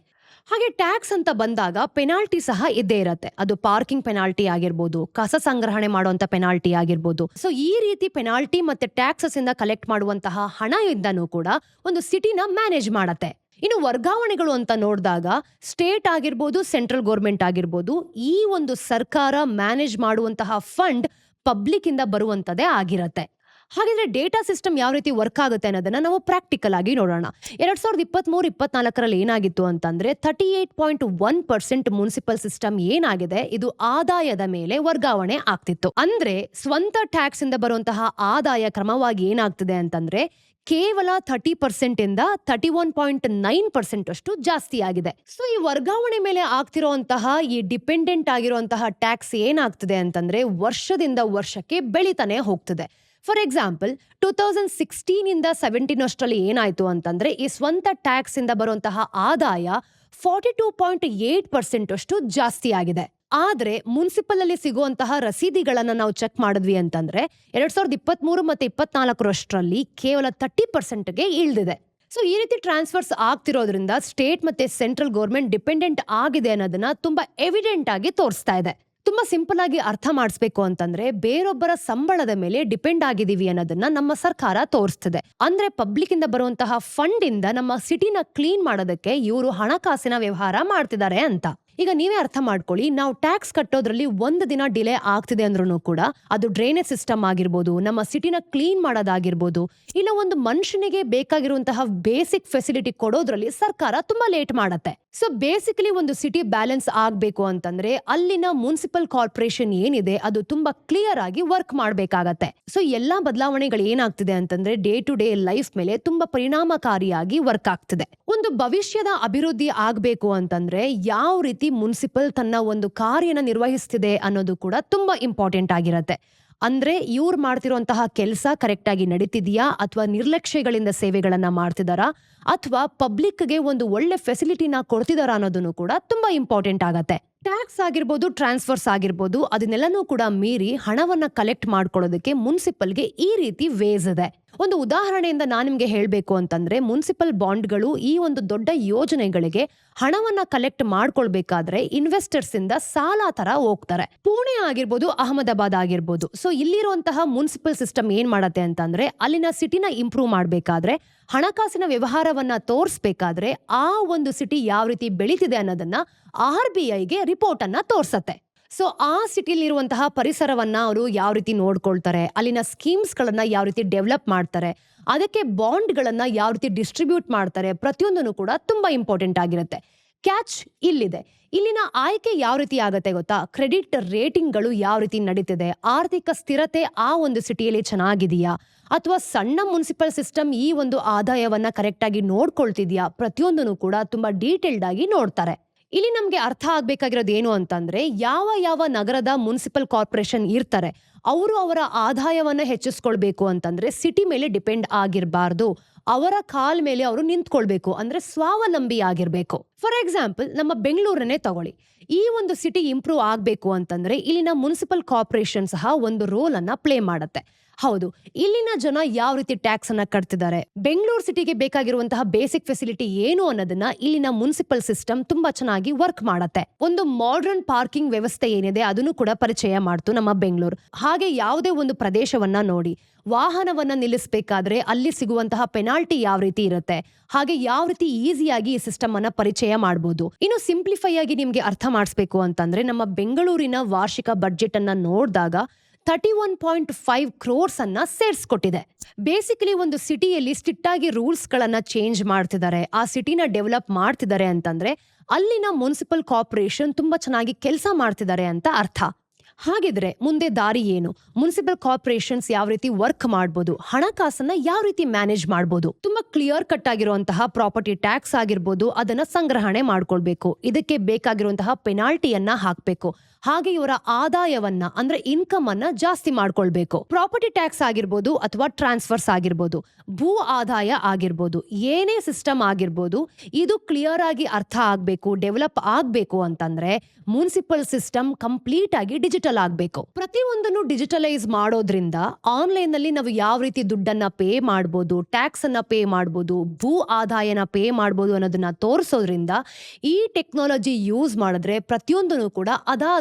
S1: ಹಾಗೆ ಟ್ಯಾಕ್ಸ್ ಅಂತ ಬಂದಾಗ ಪೆನಾಲ್ಟಿ ಸಹ ಇದ್ದೇ ಇರತ್ತೆ. ಅದು ಪಾರ್ಕಿಂಗ್ ಪೆನಾಲ್ಟಿ ಆಗಿರ್ಬೋದು, ಕಸ ಸಂಗ್ರಹಣೆ ಮಾಡುವಂತ ಪೆನಾಲ್ಟಿ ಆಗಿರ್ಬೋದು. ಸೊ ಈ ರೀತಿ ಪೆನಾಲ್ಟಿ ಮತ್ತೆ ಟ್ಯಾಕ್ಸಸ್ ಇಂದ ಕಲೆಕ್ಟ್ ಮಾಡುವಂತಹ ಹಣ ಇಂದನೂ ಕೂಡ ಒಂದು ಸಿಟಿನ ಮ್ಯಾನೇಜ್ ಮಾಡತ್ತೆ. ಇನ್ನು ವರ್ಗಾವಣೆಗಳು ಅಂತ ನೋಡಿದಾಗ ಸ್ಟೇಟ್ ಆಗಿರ್ಬೋದು ಸೆಂಟ್ರಲ್ ಗೌರ್ಮೆಂಟ್ ಆಗಿರ್ಬೋದು, ಈ ಒಂದು ಸರ್ಕಾರ ಮ್ಯಾನೇಜ್ ಮಾಡುವಂತಹ ಫಂಡ್ ಪಬ್ಲಿಕ್ ಇಂದ ಬರುವಂತದೇ ಆಗಿರತ್ತೆ. ಹಾಗಿದ್ರೆ ಡೇಟಾ ಸಿಸ್ಟಮ್ ಯಾವ ರೀತಿ ವರ್ಕ್ ಆಗುತ್ತೆ ಅನ್ನೋದನ್ನ ನಾವು ಪ್ರಾಕ್ಟಿಕಲ್ ಆಗಿ ನೋಡೋಣ. ಎರಡ್ ಸಾವಿರದ ಇಪ್ಪತ್ಮೂರು, ಇಪ್ಪತ್ನಾಲ್ಕರಲ್ಲಿ ಏನಾಗಿತ್ತು ಅಂತಂದ್ರೆ thirty eight point one percent municipal system ಏನಾಗಿದೆ, ಇದು ಆದಾಯದ ಮೇಲೆ ವರ್ಗಾವಣೆ ಆಗ್ತಿತ್ತು. ಅಂದ್ರೆ ಸ್ವಂತ ಟ್ಯಾಕ್ಸ್ ಇಂದ ಬರುವಂತಹ ಆದಾಯ ಕ್ರಮವಾಗಿ ಏನಾಗ್ತಿದೆ ಅಂತಂದ್ರೆ ಕೇವಲ ಥರ್ಟಿ ಪರ್ಸೆಂಟ್ ಇಂದ thirty one point nine percent ಅಷ್ಟು ಜಾಸ್ತಿ ಆಗಿದೆ. ಸೊ ಈ ವರ್ಗಾವಣೆ ಮೇಲೆ ಆಗ್ತಿರುವಂತಹ ಈ ಡಿಪೆಂಡೆಂಟ್ ಆಗಿರುವಂತಹ ಟ್ಯಾಕ್ಸ್ ಏನಾಗ್ತಿದೆ ಅಂತಂದ್ರೆ ವರ್ಷದಿಂದ ವರ್ಷಕ್ಕೆ ಬೆಳಿತಾನೆ ಹೋಗ್ತಿದೆ. ಫಾರ್ ಎಕ್ಸಾಂಪಲ್ ಟೂ ತೌಸಂಡ್ ಸಿಕ್ಸ್ಟೀನಿಂದ ಸೆವೆಂಟೀನ್ ಅಷ್ಟರಲ್ಲಿ ಏನಾಯ್ತು ಅಂತಂದ್ರೆ ಈ ಸ್ವಂತ ಟ್ಯಾಕ್ಸ್ ಇಂದ ಬರುವಂತಹ ಆದಾಯ forty two point eight percent ಅಷ್ಟು ಜಾಸ್ತಿ ಆಗಿದೆ. ಆದ್ರೆ ಮುನ್ಸಿಪಲ್ ಅಲ್ಲಿ ಸಿಗುವಂತಹ ರಸೀದಿಗಳನ್ನು ನಾವು ಚೆಕ್ ಮಾಡಿದ್ವಿ ಅಂತಂದ್ರೆ ಎರಡ್ ಸಾವಿರದ ಇಪ್ಪತ್ಮೂರು ಮತ್ತೆ ಇಪ್ಪತ್ನಾಲ್ಕರಷ್ಟರಲ್ಲಿ ಕೇವಲ ತರ್ಟಿ ಪರ್ಸೆಂಟ್ಗೆ ಇಳಿದಿದೆ. ಸೊ ಈ ರೀತಿ ಟ್ರಾನ್ಸ್ಫರ್ಸ್ ಆಗ್ತಿರೋದ್ರಿಂದ ಸ್ಟೇಟ್ ಮತ್ತೆ ಸೆಂಟ್ರಲ್ ಗೌರ್ಮೆಂಟ್ ಡಿಪೆಂಡೆಂಟ್ ಆಗಿದೆ ಅನ್ನೋದನ್ನ ತುಂಬಾ ಎವಿಡೆಂಟ್ ಆಗಿ ತೋರಿಸ್ತಾ ಇದೆ. ತುಂಬಾ ಸಿಂಪಲ್ ಆಗಿ ಅರ್ಥ ಮಾಡಿಸ್ಬೇಕು ಅಂತಂದ್ರೆ ಬೇರೊಬ್ಬರ ಸಂಬಳದ ಮೇಲೆ ಡಿಪೆಂಡ್ ಆಗಿದೀವಿ ಅನ್ನೋದನ್ನ ನಮ್ಮ ಸರ್ಕಾರ ತೋರಿಸ್ತದೆ. ಅಂದ್ರೆ ಪಬ್ಲಿಕ್ ಇಂದ ಬರುವಂತಹ ಫಂಡ್ ಇಂದ ನಮ್ಮ ಸಿಟಿನ ಕ್ಲೀನ್ ಮಾಡೋದಕ್ಕೆ ಇವರು ಹಣಕಾಸಿನ ವ್ಯವಹಾರ ಮಾಡ್ತಿದ್ದಾರೆ ಅಂತ. ಈಗ ನೀವೇ ಅರ್ಥ ಮಾಡ್ಕೊಳ್ಳಿ, ನಾವು ಟ್ಯಾಕ್ಸ್ ಕಟ್ಟೋದ್ರಲ್ಲಿ ಒಂದು ದಿನ ಡಿಲೇ ಆಗ್ತಿದೆ ಅಂದ್ರೂ ಕೂಡ ಅದು ಡ್ರೈನೇಜ್ ಸಿಸ್ಟಮ್ ಆಗಿರ್ಬೋದು, ನಮ್ಮ ಸಿಟಿನ ಕ್ಲೀನ್ ಮಾಡೋದಾಗಿರ್ಬೋದು, ಇಲ್ಲ ಒಂದು ಮನುಷ್ಯನಿಗೆ ಬೇಕಾಗಿರುವಂತಹ ಬೇಸಿಕ್ ಫೆಸಿಲಿಟಿ ಕೊಡೋದ್ರಲ್ಲಿ ಸರ್ಕಾರ ತುಂಬಾ ಲೇಟ್ ಮಾಡತ್ತೆ. ಸೊ ಬೇಸಿಕಲಿ ಒಂದು ಸಿಟಿ ಬ್ಯಾಲೆನ್ಸ್ ಆಗಬೇಕು ಅಂತಂದ್ರೆ ಅಲ್ಲಿನ ಮುನ್ಸಿಪಲ್ ಕಾರ್ಪೊರೇಷನ್ ಏನಿದೆ, ಅದು ತುಂಬಾ ಕ್ಲಿಯರ್ ಆಗಿ ವರ್ಕ್ ಮಾಡಬೇಕಾಗತ್ತೆ. ಸೊ ಎಲ್ಲಾ ಬದಲಾವಣೆಗಳು ಏನಾಗ್ತಿದೆ ಅಂತಂದ್ರೆ ಡೇ ಟು ಡೇ ಲೈಫ್ ಮೇಲೆ ತುಂಬಾ ಪರಿಣಾಮಕಾರಿಯಾಗಿ ವರ್ಕ್ ಆಗ್ತಿದೆ. ಒಂದು ಭವಿಷ್ಯದ ಅಭಿವೃದ್ಧಿ ಆಗಬೇಕು ಅಂತಂದ್ರೆ ಯಾವ ರೀತಿ ಮುನ್ಸಿಪಲ್ ತನ್ನ ಒಂದು ಕಾರ್ಯನ ನಿರ್ವಹಿಸ್ತಿದೆ ಅನ್ನೋದು ಕೂಡ ತುಂಬಾ ಇಂಪಾರ್ಟೆಂಟ್ ಆಗಿರತ್ತೆ. ಅಂದ್ರೆ ಇವ್ರು ಮಾಡ್ತಿರುವಂತಹ ಕೆಲಸ ಕರೆಕ್ಟ್ ಆಗಿ ನಡೀತಿದ್ಯಾ ಅಥವಾ ನಿರ್ಲಕ್ಷ್ಯಗಳಿಂದ ಸೇವೆಗಳನ್ನ ಮಾಡ್ತಿದಾರಾ? ಅಥವಾ ಪಬ್ಲಿಕ್ಗೆ ಒಂದು ಒಳ್ಳೆ ಫೆಸಿಲಿಟಿನ ಕೊಡ್ತಿದಾರ ಅನ್ನೋದನ್ನು ಕೂಡ ತುಂಬಾ ಇಂಪಾರ್ಟೆಂಟ್ ಆಗತ್ತೆ. ಟ್ಯಾಕ್ಸ್ ಆಗಿರ್ಬೋದು ಟ್ರಾನ್ಸ್ಫರ್ಸ್ ಆಗಿರ್ಬೋದು, ಅದನ್ನೆಲ್ಲನೂ ಕೂಡ ಮೀರಿ ಹಣವನ್ನ ಕಲೆಕ್ಟ್ ಮಾಡ್ಕೊಳ್ಳೋದಕ್ಕೆ ಮುನ್ಸಿಪಲ್ಗೆ ಈ ರೀತಿ ವೇಸ್ ಇದೆ. ಒಂದು ಉದಾಹರಣೆಯಿಂದ ನಾನು ನಿಮ್ಗೆ ಹೇಳ್ಬೇಕು ಅಂತಂದ್ರೆ ಮುನ್ಸಿಪಲ್ ಬಾಂಡ್ಗಳು ಈ ಒಂದು ದೊಡ್ಡ ಯೋಜನೆಗಳಿಗೆ ಹಣವನ್ನ ಕಲೆಕ್ಟ್ ಮಾಡ್ಕೊಳ್ಬೇಕಾದ್ರೆ ಇನ್ವೆಸ್ಟರ್ಸ್ ಇಂದ ಸಾಲ ತರ ಹೋಗ್ತಾರೆ. ಪುಣೆ ಆಗಿರ್ಬೋದು, ಅಹಮದಾಬಾದ್ ಆಗಿರ್ಬೋದು. ಸೊ ಇಲ್ಲಿರುವಂತಹ ಮುನ್ಸಿಪಲ್ ಸಿಸ್ಟಮ್ ಏನ್ ಮಾಡತ್ತೆ ಅಂತಂದ್ರೆ, ಅಲ್ಲಿನ ಸಿಟಿನ ಇಂಪ್ರೂವ್ ಮಾಡ್ಬೇಕಾದ್ರೆ ಹಣಕಾಸಿನ ವ್ಯವಹಾರವನ್ನ ತೋರಿಸ್ಬೇಕಾದ್ರೆ ಆ ಒಂದು ಸಿಟಿ ಯಾವ ರೀತಿ ಬೆಳೀತಿದೆ ಅನ್ನೋದನ್ನ ಆರ್ ಬಿ ಐಗೆ ರಿಪೋರ್ಟ್ ಅನ್ನ ತೋರ್ಸತ್ತೆ. ಸೊ ಆ ಸಿಟಿಲಿರುವಂತಹ ಪರಿಸರವನ್ನ ಅವರು ಯಾವ ರೀತಿ ನೋಡ್ಕೊಳ್ತಾರೆ, ಅಲ್ಲಿನ ಸ್ಕೀಮ್ಸ್ಗಳನ್ನ ಯಾವ ರೀತಿ ಡೆವಲಪ್ ಮಾಡ್ತಾರೆ, ಅದಕ್ಕೆ ಬಾಂಡ್ಗಳನ್ನ ಯಾವ ರೀತಿ ಡಿಸ್ಟ್ರಿಬ್ಯೂಟ್ ಮಾಡ್ತಾರೆ ಪ್ರತಿಯೊಂದನ್ನು ಕೂಡ ತುಂಬಾ ಇಂಪಾರ್ಟೆಂಟ್ ಆಗಿರುತ್ತೆ. ಕ್ಯಾಚ್ ಇಲ್ಲಿದೆ. ಇಲ್ಲಿನ ಆಯ್ಕೆ ಯಾವ ರೀತಿ ಆಗುತ್ತೆ ಗೊತ್ತಾ? ಕ್ರೆಡಿಟ್ ರೇಟಿಂಗ್ಗಳು ಯಾವ ರೀತಿ ನಡೀತಿದೆ? ಆರ್ಥಿಕ ಸ್ಥಿರತೆ ಆ ಒಂದು ಸಿಟಿಯಲ್ಲಿ ಚೆನ್ನಾಗಿದೆಯಾ? ಅಥವಾ ಸಣ್ಣ ಮುನ್ಸಿಪಲ್ ಸಿಸ್ಟಮ್ ಈ ಒಂದು ಆದಾಯವನ್ನ ಕರೆಕ್ಟಾಗಿ ನೋಡ್ಕೊಳ್ತಿದ್ಯಾ? ಪ್ರತಿಯೊಂದನ್ನು ಕೂಡ ತುಂಬಾ ಡೀಟೇಲ್ಡ್ ಆಗಿ ನೋಡ್ತಾರೆ. ಇಲ್ಲಿ ನಮ್ಗೆ ಅರ್ಥ ಆಗಬೇಕಾಗಿರೋದು ಏನು ಅಂತಂದ್ರೆ, ಯಾವ ಯಾವ ನಗರದ ಮುನ್ಸಿಪಲ್ ಕಾರ್ಪೊರೇಷನ್ ಇರ್ತಾರೆ ಅವರು ಅವರ ಆದಾಯವನ್ನು ಹೆಚ್ಚಿಸ್ಕೊಳ್ಬೇಕು ಅಂತಂದ್ರೆ ಸಿಟಿ ಮೇಲೆ ಡಿಪೆಂಡ್ ಆಗಿರಬಾರ್ದು. ಅವರ ಕಾಲ್ ಮೇಲೆ ಅವರು ನಿಂತ್ಕೊಳ್ಬೇಕು. ಅಂದ್ರೆ ಸ್ವಾವಲಂಬಿ ಆಗಿರಬೇಕು. ಫಾರ್ ಎಕ್ಸಾಂಪಲ್ ನಮ್ಮ ಬೆಂಗಳೂರನ್ನೇ ತಗೊಳ್ಳಿ. ಈ ಒಂದು ಸಿಟಿ ಇಂಪ್ರೂವ್ ಆಗಬೇಕು ಅಂತಂದ್ರೆ ಇಲ್ಲಿನ ಮುನ್ಸಿಪಲ್ ಕಾರ್ಪೊರೇಷನ್ ಸಹ ಒಂದು ರೋಲ್ ಅನ್ನ ಪ್ಲೇ ಮಾಡುತ್ತೆ. ಹೌದು, ಇಲ್ಲಿನ ಜನ ಯಾವ ರೀತಿ ಟ್ಯಾಕ್ಸ್ ಅನ್ನ ಕಟ್ತಿದ್ದಾರೆ? ಬೆಂಗಳೂರು ಸಿಟಿಗೆ ಬೇಕಾಗಿರುವಂತಹ ಬೇಸಿಕ್ ಫೆಸಿಲಿಟಿ ಏನು ಅನ್ನೋದನ್ನ ಇಲ್ಲಿನ ಮುನ್ಸಿಪಲ್ ಸಿಸ್ಟಮ್ ತುಂಬಾ ಚೆನ್ನಾಗಿ ವರ್ಕ್ ಮಾಡತ್ತೆ. ಒಂದು ಮಾಡರ್ನ್ ಪಾರ್ಕಿಂಗ್ ವ್ಯವಸ್ಥೆ ಏನಿದೆ ಅದನ್ನು ಕೂಡ ಪರಿಚಯ ಮಾಡ್ತು ನಮ್ಮ ಬೆಂಗಳೂರು. ಹಾಗೆ ಯಾವುದೇ ಒಂದು ಪ್ರದೇಶವನ್ನ ನೋಡಿ, ವಾಹನವನ್ನ ನಿಲ್ಲಿಸಬೇಕಾದ್ರೆ ಅಲ್ಲಿ ಸಿಗುವಂತಹ ಪೆನಾಲ್ಟಿ ಯಾವ ರೀತಿ ಇರುತ್ತೆ, ಹಾಗೆ ಯಾವ ರೀತಿ ಈಸಿಯಾಗಿ ಈ ಸಿಸ್ಟಮ್ ಅನ್ನ ಪರಿಚಯ ಮಾಡಬಹುದು ಇನ್ನು ಸಿಂಪ್ಲಿಫೈ ಆಗಿ ನಿಮ್ಗೆ ಅರ್ಥ ಮಾಡಿಸ್ಬೇಕು ಅಂತಂದ್ರೆ ನಮ್ಮ ಬೆಂಗಳೂರಿನ ವಾರ್ಷಿಕ ಬಡ್ಜೆಟ್ ಅನ್ನ ನೋಡಿದಾಗ thirty one point five crores ಅನ್ನ ಸೇರಿಸ್ಕೊಟ್ಟಿದೆ. ಬೇಸಿಕಲಿ ಒಂದು ಸಿಟಿಯಲ್ಲಿ ಸ್ಟ್ರಿಕ್ಟ್ ಆಗಿ ರೂಲ್ಸ್ ಗಳನ್ನ ಚೇಂಜ್ ಮಾಡ್ತಿದ್ದಾರೆ. ಆ ಸಿಟಿನ ಡೆವಲಪ್ ಮಾಡ್ತಿದ್ದಾರೆ ಅಂತಂದ್ರೆ ಅಲ್ಲಿನ ಮುನ್ಸಿಪಲ್ ಕಾರ್ಪೊರೇಷನ್ ತುಂಬಾ ಚೆನ್ನಾಗಿ ಕೆಲಸ ಮಾಡ್ತಿದ್ದಾರೆ ಅಂತ ಅರ್ಥ. ಹಾಗಿದ್ರೆ ಮುಂದೆ ದಾರಿ ಏನು? ಮುನ್ಸಿಪಲ್ ಕಾರ್ಪೊರೇಷನ್ಸ್ ಯಾವ ರೀತಿ ವರ್ಕ್ ಮಾಡ್ಬೋದು? ಹಣಕಾಸನ್ನ ಯಾವ ರೀತಿ ಮ್ಯಾನೇಜ್ ಮಾಡ್ಬೋದು? ತುಂಬಾ ಕ್ಲಿಯರ್ ಕಟ್ ಆಗಿರುವಂತಹ ಪ್ರಾಪರ್ಟಿ ಟ್ಯಾಕ್ಸ್ ಆಗಿರ್ಬೋದು, ಅದನ್ನ ಸಂಗ್ರಹಣೆ ಮಾಡ್ಕೊಳ್ಬೇಕು. ಇದಕ್ಕೆ ಬೇಕಾಗಿರುವಂತಹ ಪೆನಾಲ್ಟಿಯನ್ನ ಹಾಕ್ಬೇಕು. ಹಾಗೆ ಇವರ ಆದಾಯವನ್ನ, ಅಂದ್ರೆ ಇನ್ಕಮ್ ಅನ್ನ ಜಾಸ್ತಿ ಮಾಡ್ಕೊಳ್ಬೇಕು. ಪ್ರಾಪರ್ಟಿ ಟ್ಯಾಕ್ಸ್ ಆಗಿರ್ಬೋದು ಅಥವಾ ಟ್ರಾನ್ಸ್ಫರ್ಸ್ ಆಗಿರ್ಬೋದು, ಭೂ ಆದಾಯ ಆಗಿರ್ಬೋದು, ಏನೇ ಸಿಸ್ಟಮ್ ಆಗಿರ್ಬೋದು, ಇದು ಕ್ಲಿಯರ್ ಆಗಿ ಅರ್ಥ ಆಗ್ಬೇಕು ಡೆವಲಪ್ ಆಗ್ಬೇಕು ಅಂತಂದ್ರೆ ಮುನ್ಸಿಪಲ್ ಸಿಸ್ಟಮ್ ಕಂಪ್ಲೀಟ್ ಆಗಿ ಡಿಜಿಟಲ್ ಆಗ್ಬೇಕು. ಪ್ರತಿಯೊಂದನ್ನು ಡಿಜಿಟಲೈಸ್ ಮಾಡೋದ್ರಿಂದ ಆನ್ಲೈನ್ನಲ್ಲಿ ನಾವು ಯಾವ ರೀತಿ ದುಡ್ಡನ್ನ ಪೇ ಮಾಡ್ಬೋದು ಟ್ಯಾಕ್ಸ್ ಅನ್ನ ಪೇ ಮಾಡ್ಬೋದು, ಭೂ ಆದಾಯನ ಪೇ ಮಾಡ್ಬೋದು ಅನ್ನೋದನ್ನ ತೋರಿಸೋದ್ರಿಂದ ಈ ಟೆಕ್ನಾಲಜಿ ಯೂಸ್ ಮಾಡಿದ್ರೆ ಪ್ರತಿಯೊಂದನ್ನು ಕೂಡ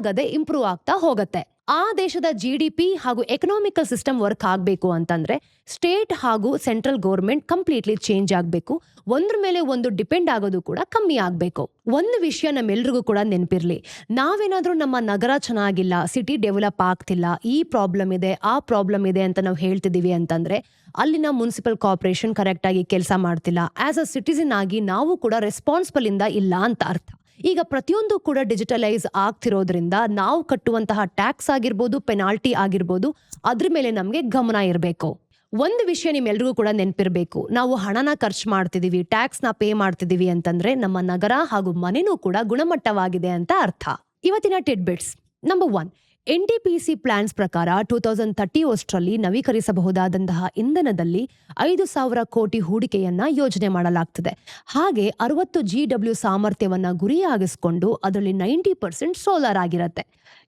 S1: ಅದಾಗದೆ ಇಂಪ್ರೂವ್ ಆಗ್ತಾ ಹೋಗತ್ತೆ. ಆ ದೇಶದ ಜಿ ಡಿ ಪಿ ಹಾಗೂ ಎಕನಾಮಿಕಲ್ ಸಿಸ್ಟಮ್ ವರ್ಕ್ ಆಗಬೇಕು ಅಂತಂದ್ರೆ ಸ್ಟೇಟ್ ಹಾಗೂ ಸೆಂಟ್ರಲ್ ಗೌರ್ಮೆಂಟ್ ಕಂಪ್ಲೀಟ್ಲಿ ಚೇಂಜ್ ಆಗಬೇಕು. ಒಂದ್ರ ಮೇಲೆ ಒಂದು ಡಿಪೆಂಡ್ ಆಗೋದು ಕೂಡ ಕಮ್ಮಿ ಆಗಬೇಕು. ಒಂದು ವಿಷಯ ನಮ್ಮೆಲ್ರಿಗೂ ಕೂಡ ನೆನಪಿರಲಿ. ನಾವೇನಾದರೂ ನಮ್ಮ ನಗರ ಚೆನ್ನಾಗಿಲ್ಲ ಸಿಟಿ ಡೆವಲಪ್ ಆಗ್ತಿಲ್ಲ, ಈ ಪ್ರಾಬ್ಲಮ್ ಇದೆ, ಆ ಪ್ರಾಬ್ಲಮ್ ಇದೆ ಅಂತ ನಾವು ಹೇಳ್ತಿದೀವಿ ಅಂತಂದ್ರೆ ಅಲ್ಲಿನ ಮುನ್ಸಿಪಲ್ ಕಾರ್ಪೊರೇಷನ್ ಕರೆಕ್ಟ್ ಆಗಿ ಕೆಲಸ ಮಾಡ್ತಿಲ್ಲ. ಆಸ್ ಅ ಸಿಟಿಸನ್ ಆಗಿ ನಾವು ಕೂಡ ರೆಸ್ಪಾನ್ಸಿಬಲ್ ಇಂದ ಇಲ್ಲ ಅಂತ ಅರ್ಥ. ಈಗ ಪ್ರತಿಯೊಂದು ಕೂಡ ಡಿಜಿಟಲೈಸ್ ಆಗ್ತಿರೋದ್ರಿಂದ ನಾವು ಕಟ್ಟುವಂತಹ ಟ್ಯಾಕ್ಸ್ ಆಗಿರ್ಬೋದು, ಪೆನಾಲ್ಟಿ ಆಗಿರ್ಬೋದು, ಅದ್ರ ಮೇಲೆ ನಮಗೆ ಗಮನ ಇರಬೇಕು. ಒಂದು ವಿಷಯ ನಿಮ್ಮೆಲ್ರಿಗೂ ಕೂಡ ನೆನಪಿರಬೇಕು. ನಾವು ಹಣನ ಖರ್ಚು ಮಾಡ್ತಿದೀವಿ ಟ್ಯಾಕ್ಸ್ನ ಪೇ ಮಾಡ್ತಿದೀವಿ ಅಂತಂದ್ರೆ ನಮ್ಮ ನಗರ ಹಾಗೂ ಮನೆನೂ ಕೂಡ ಗುಣಮಟ್ಟವಾಗಿದೆ ಅಂತ ಅರ್ಥ. ಇವತ್ತಿನ tidbits number one N T P C plans ಪ್ರಕಾರ ಟೂ ತೌಸಂಡ್ ಥರ್ಟಿ ಅಷ್ಟರಲ್ಲಿ ನವೀಕರಿಸಬಹುದಾದಂತಹ ಇಂಧನದಲ್ಲಿ ಐದು ಸಾವಿರ ಕೋಟಿ ಹೂಡಿಕೆಯನ್ನ ಯೋಜನೆ ಮಾಡಲಾಗ್ತದೆ. ಹಾಗೆ ಅರವತ್ತು ಜಿ ಡಬ್ಲ್ಯೂ ಸಾಮರ್ಥ್ಯವನ್ನ ಗುರಿಯಾಗಿಸಿಕೊಂಡು ಅದರಲ್ಲಿ ನೈಂಟಿ ಪರ್ಸೆಂಟ್ ಸೋಲಾರ್ ಆಗಿರುತ್ತೆ.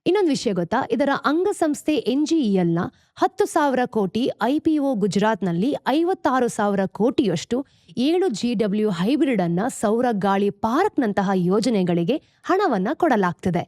S1: ಇನ್ನೊಂದು ವಿಷಯ ಗೊತ್ತಾ? ಇದರ ಅಂಗಸಂಸ್ಥೆ ಎನ್ಜಿಇಎಲ್ನ ಹತ್ತು ಸಾವಿರ ಕೋಟಿ ಐಪಿಒ ಗುಜರಾತ್ನಲ್ಲಿ ಐವತ್ತಾರು ಸಾವಿರ ಕೋಟಿಯಷ್ಟು ಏಳು ಜಿ ಡಬ್ಲ್ಯೂ ಹೈಬ್ರಿಡ್ ಅನ್ನ ಸೌರ ಗಾಳಿ ಪಾರ್ಕ್ನಂತಹ ಯೋಜನೆಗಳಿಗೆ ಹಣವನ್ನ ಕೊಡಲಾಗ್ತಿದೆ.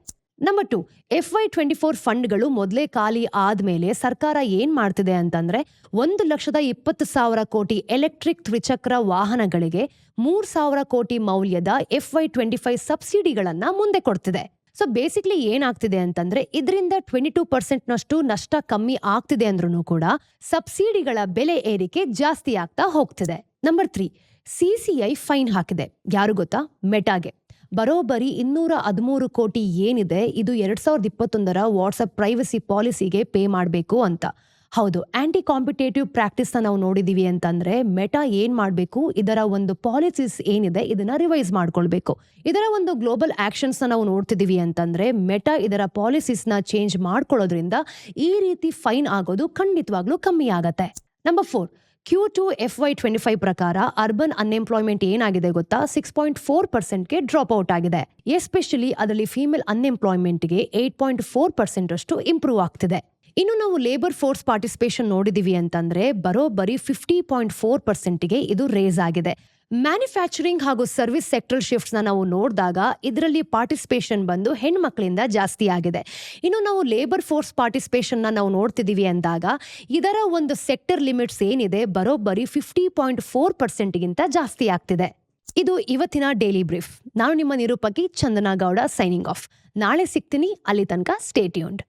S1: Number two F Y twenty four ಫಂಡ್ಗಳು ಮೊದಲೇ ಖಾಲಿ ಆದ್ಮೇಲೆ ಸರ್ಕಾರ ಏನ್ ಮಾಡ್ತಿದೆ ಅಂತಂದ್ರೆ ಒಂದು ಲಕ್ಷದ ಇಪ್ಪತ್ತು ಸಾವಿರ ಕೋಟಿ ಎಲೆಕ್ಟ್ರಿಕ್ ತ್ರಿಚಕ್ರ ವಾಹನಗಳಿಗೆ ಮೂರ್ ಸಾವಿರ ಕೋಟಿ ಮೌಲ್ಯದ ಎಫ್ ವೈ ಟ್ವೆಂಟಿ ಫೈವ್ ಸಬ್ಸಿಡಿಗಳನ್ನ ಮುಂದೆ ಕೊಡ್ತಿದೆ. ಸೊ ಬೇಸಿಕ್ಲಿ ಏನಾಗ್ತಿದೆ ಅಂತಂದ್ರೆ ಇದರಿಂದ ಟ್ವೆಂಟಿ ಟೂ ಪರ್ಸೆಂಟ್ ನಷ್ಟು ನಷ್ಟ ಕಮ್ಮಿ ಆಗ್ತಿದೆ ಅಂದ್ರೂ ಕೂಡ ಸಬ್ಸಿಡಿಗಳ ಬೆಲೆ ಏರಿಕೆ ಜಾಸ್ತಿ ಆಗ್ತಾ ಹೋಗ್ತಿದೆ. ನಂಬರ್ ತ್ರೀ ಸಿಸಿಐ ಫೈನ್ ಹಾಕಿದೆ. ಯಾರು ಗೊತ್ತಾ? ಮೆಟಾಗೆ ಬರೋಬ್ಬರಿ ಇನ್ನೂರ ಹದಿಮೂರು ಕೋಟಿ ಏನಿದೆ, ಇದು ಎರಡ್ ಸಾವಿರದ ಇಪ್ಪತ್ತೊಂದರ ವಾಟ್ಸಪ್ ಪ್ರೈವಸಿ ಪಾಲಿಸಿಗೆ ಪೇ ಮಾಡಬೇಕು ಅಂತ. ಹೌದು ಆಂಟಿ ಕಾಂಪಿಟೇಟಿವ್ ಪ್ರಾಕ್ಟೀಸ್ನ ನಾವು ನೋಡಿದೀವಿ ಅಂತಂದ್ರೆ ಮೆಟಾ ಏನ್ ಮಾಡಬೇಕು, ಇದರ ಒಂದು ಪಾಲಿಸೀಸ್ ಏನಿದೆ, ಇದನ್ನ ರಿವೈಸ್ ಮಾಡ್ಕೊಳ್ಬೇಕು. ಇದರ ಒಂದು ಗ್ಲೋಬಲ್ ಆಕ್ಷನ್ಸ್ ನಾವು ನೋಡ್ತಿದೀವಿ ಅಂತಂದ್ರೆ ಮೆಟಾ ಇದರ ಪಾಲಿಸೀಸ್ನ ಚೇಂಜ್ ಮಾಡ್ಕೊಳ್ಳೋದ್ರಿಂದ ಈ ರೀತಿ ಫೈನ್ ಆಗೋದು ಖಂಡಿತವಾಗ್ಲೂ ಕಮ್ಮಿ ಆಗತ್ತೆ. Number four Q two F Y twenty five ಪ್ರಕಾರ ಅರ್ಬನ್ ಅನ್ಎಂಪ್ಲಾಯ್ಮೆಂಟ್ ಏನಾಗಿದೆ ಗೊತ್ತಾ? ಸಿಕ್ಸ್ ಪಾಯಿಂಟ್ ಫೋರ್ ಪರ್ಸೆಂಟ್ಗೆ ಡ್ರಾಪ್ ಔಟ್ ಆಗಿದೆ. ಎಸ್ಪೆಷಲಿ ಅದರಲ್ಲಿ ಫೀಮೇಲ್ ಅನ್ಎಂಪ್ಲಾಯ್ಮೆಂಟ್ಗೆ ಏಟ್ ಪಾಯಿಂಟ್ ಫೋರ್ ಪರ್ಸೆಂಟ್ ಅಷ್ಟು ಇಂಪ್ರೂವ್ ಆಗ್ತಿದೆ. ಇನ್ನು ನಾವು ಲೇಬರ್ ಫೋರ್ಸ್ ಪಾರ್ಟಿಸಿಪೇಷನ್ ನೋಡಿದೀವಿ ಅಂತಂದ್ರೆ ಬರೋಬ್ಬರಿ ಫಿಫ್ಟಿ ಪಾಯಿಂಟ್ ಫೋರ್ ಪರ್ಸೆಂಟ್ಗೆ ಇದು ರೇಸ್ ಆಗಿದೆ. ಮ್ಯಾನುಫ್ಯಾಕ್ಚರಿಂಗ್ ಹಾಗೂ ಸರ್ವಿಸ್ ಸೆಕ್ಟರ್ ಶಿಫ್ಟ್ಸ್ನ ನಾವು ನೋಡಿದಾಗ ಇದರಲ್ಲಿ ಪಾರ್ಟಿಸಿಪೇಷನ್ ಬಂದು ಹೆಣ್ಮಕ್ಳಿಂದ ಜಾಸ್ತಿ ಆಗಿದೆ. ಇನ್ನು ನಾವು ಲೇಬರ್ ಫೋರ್ಸ್ ಪಾರ್ಟಿಸಿಪೇಷನ್ನ ನಾವು ನೋಡ್ತಿದ್ದೀವಿ ಅಂದಾಗ ಇದರ ಒಂದು ಸೆಕ್ಟರ್ ಲಿಮಿಟ್ಸ್ ಏನಿದೆ ಬರೋಬ್ಬರಿ ಫಿಫ್ಟಿ ಪಾಯಿಂಟ್ ಫೋರ್ ಪರ್ಸೆಂಟ್ಗಿಂತ ಜಾಸ್ತಿ ಆಗ್ತಿದೆ. ಇದು ಇವತ್ತಿನ ಡೈಲಿ ಬ್ರೀಫ್ ನಾನು ನಿಮ್ಮ ನಿರೂಪಕಿ ಚಂದನಾ ಗೌಡ ಸೈನಿಂಗ್ ಆಫ್ ನಾಳೆ ಸಿಗ್ತೀನಿ. ಅಲ್ಲಿ ತನಕ ಸ್ಟೇಟ್ಯೂನ್ಡ್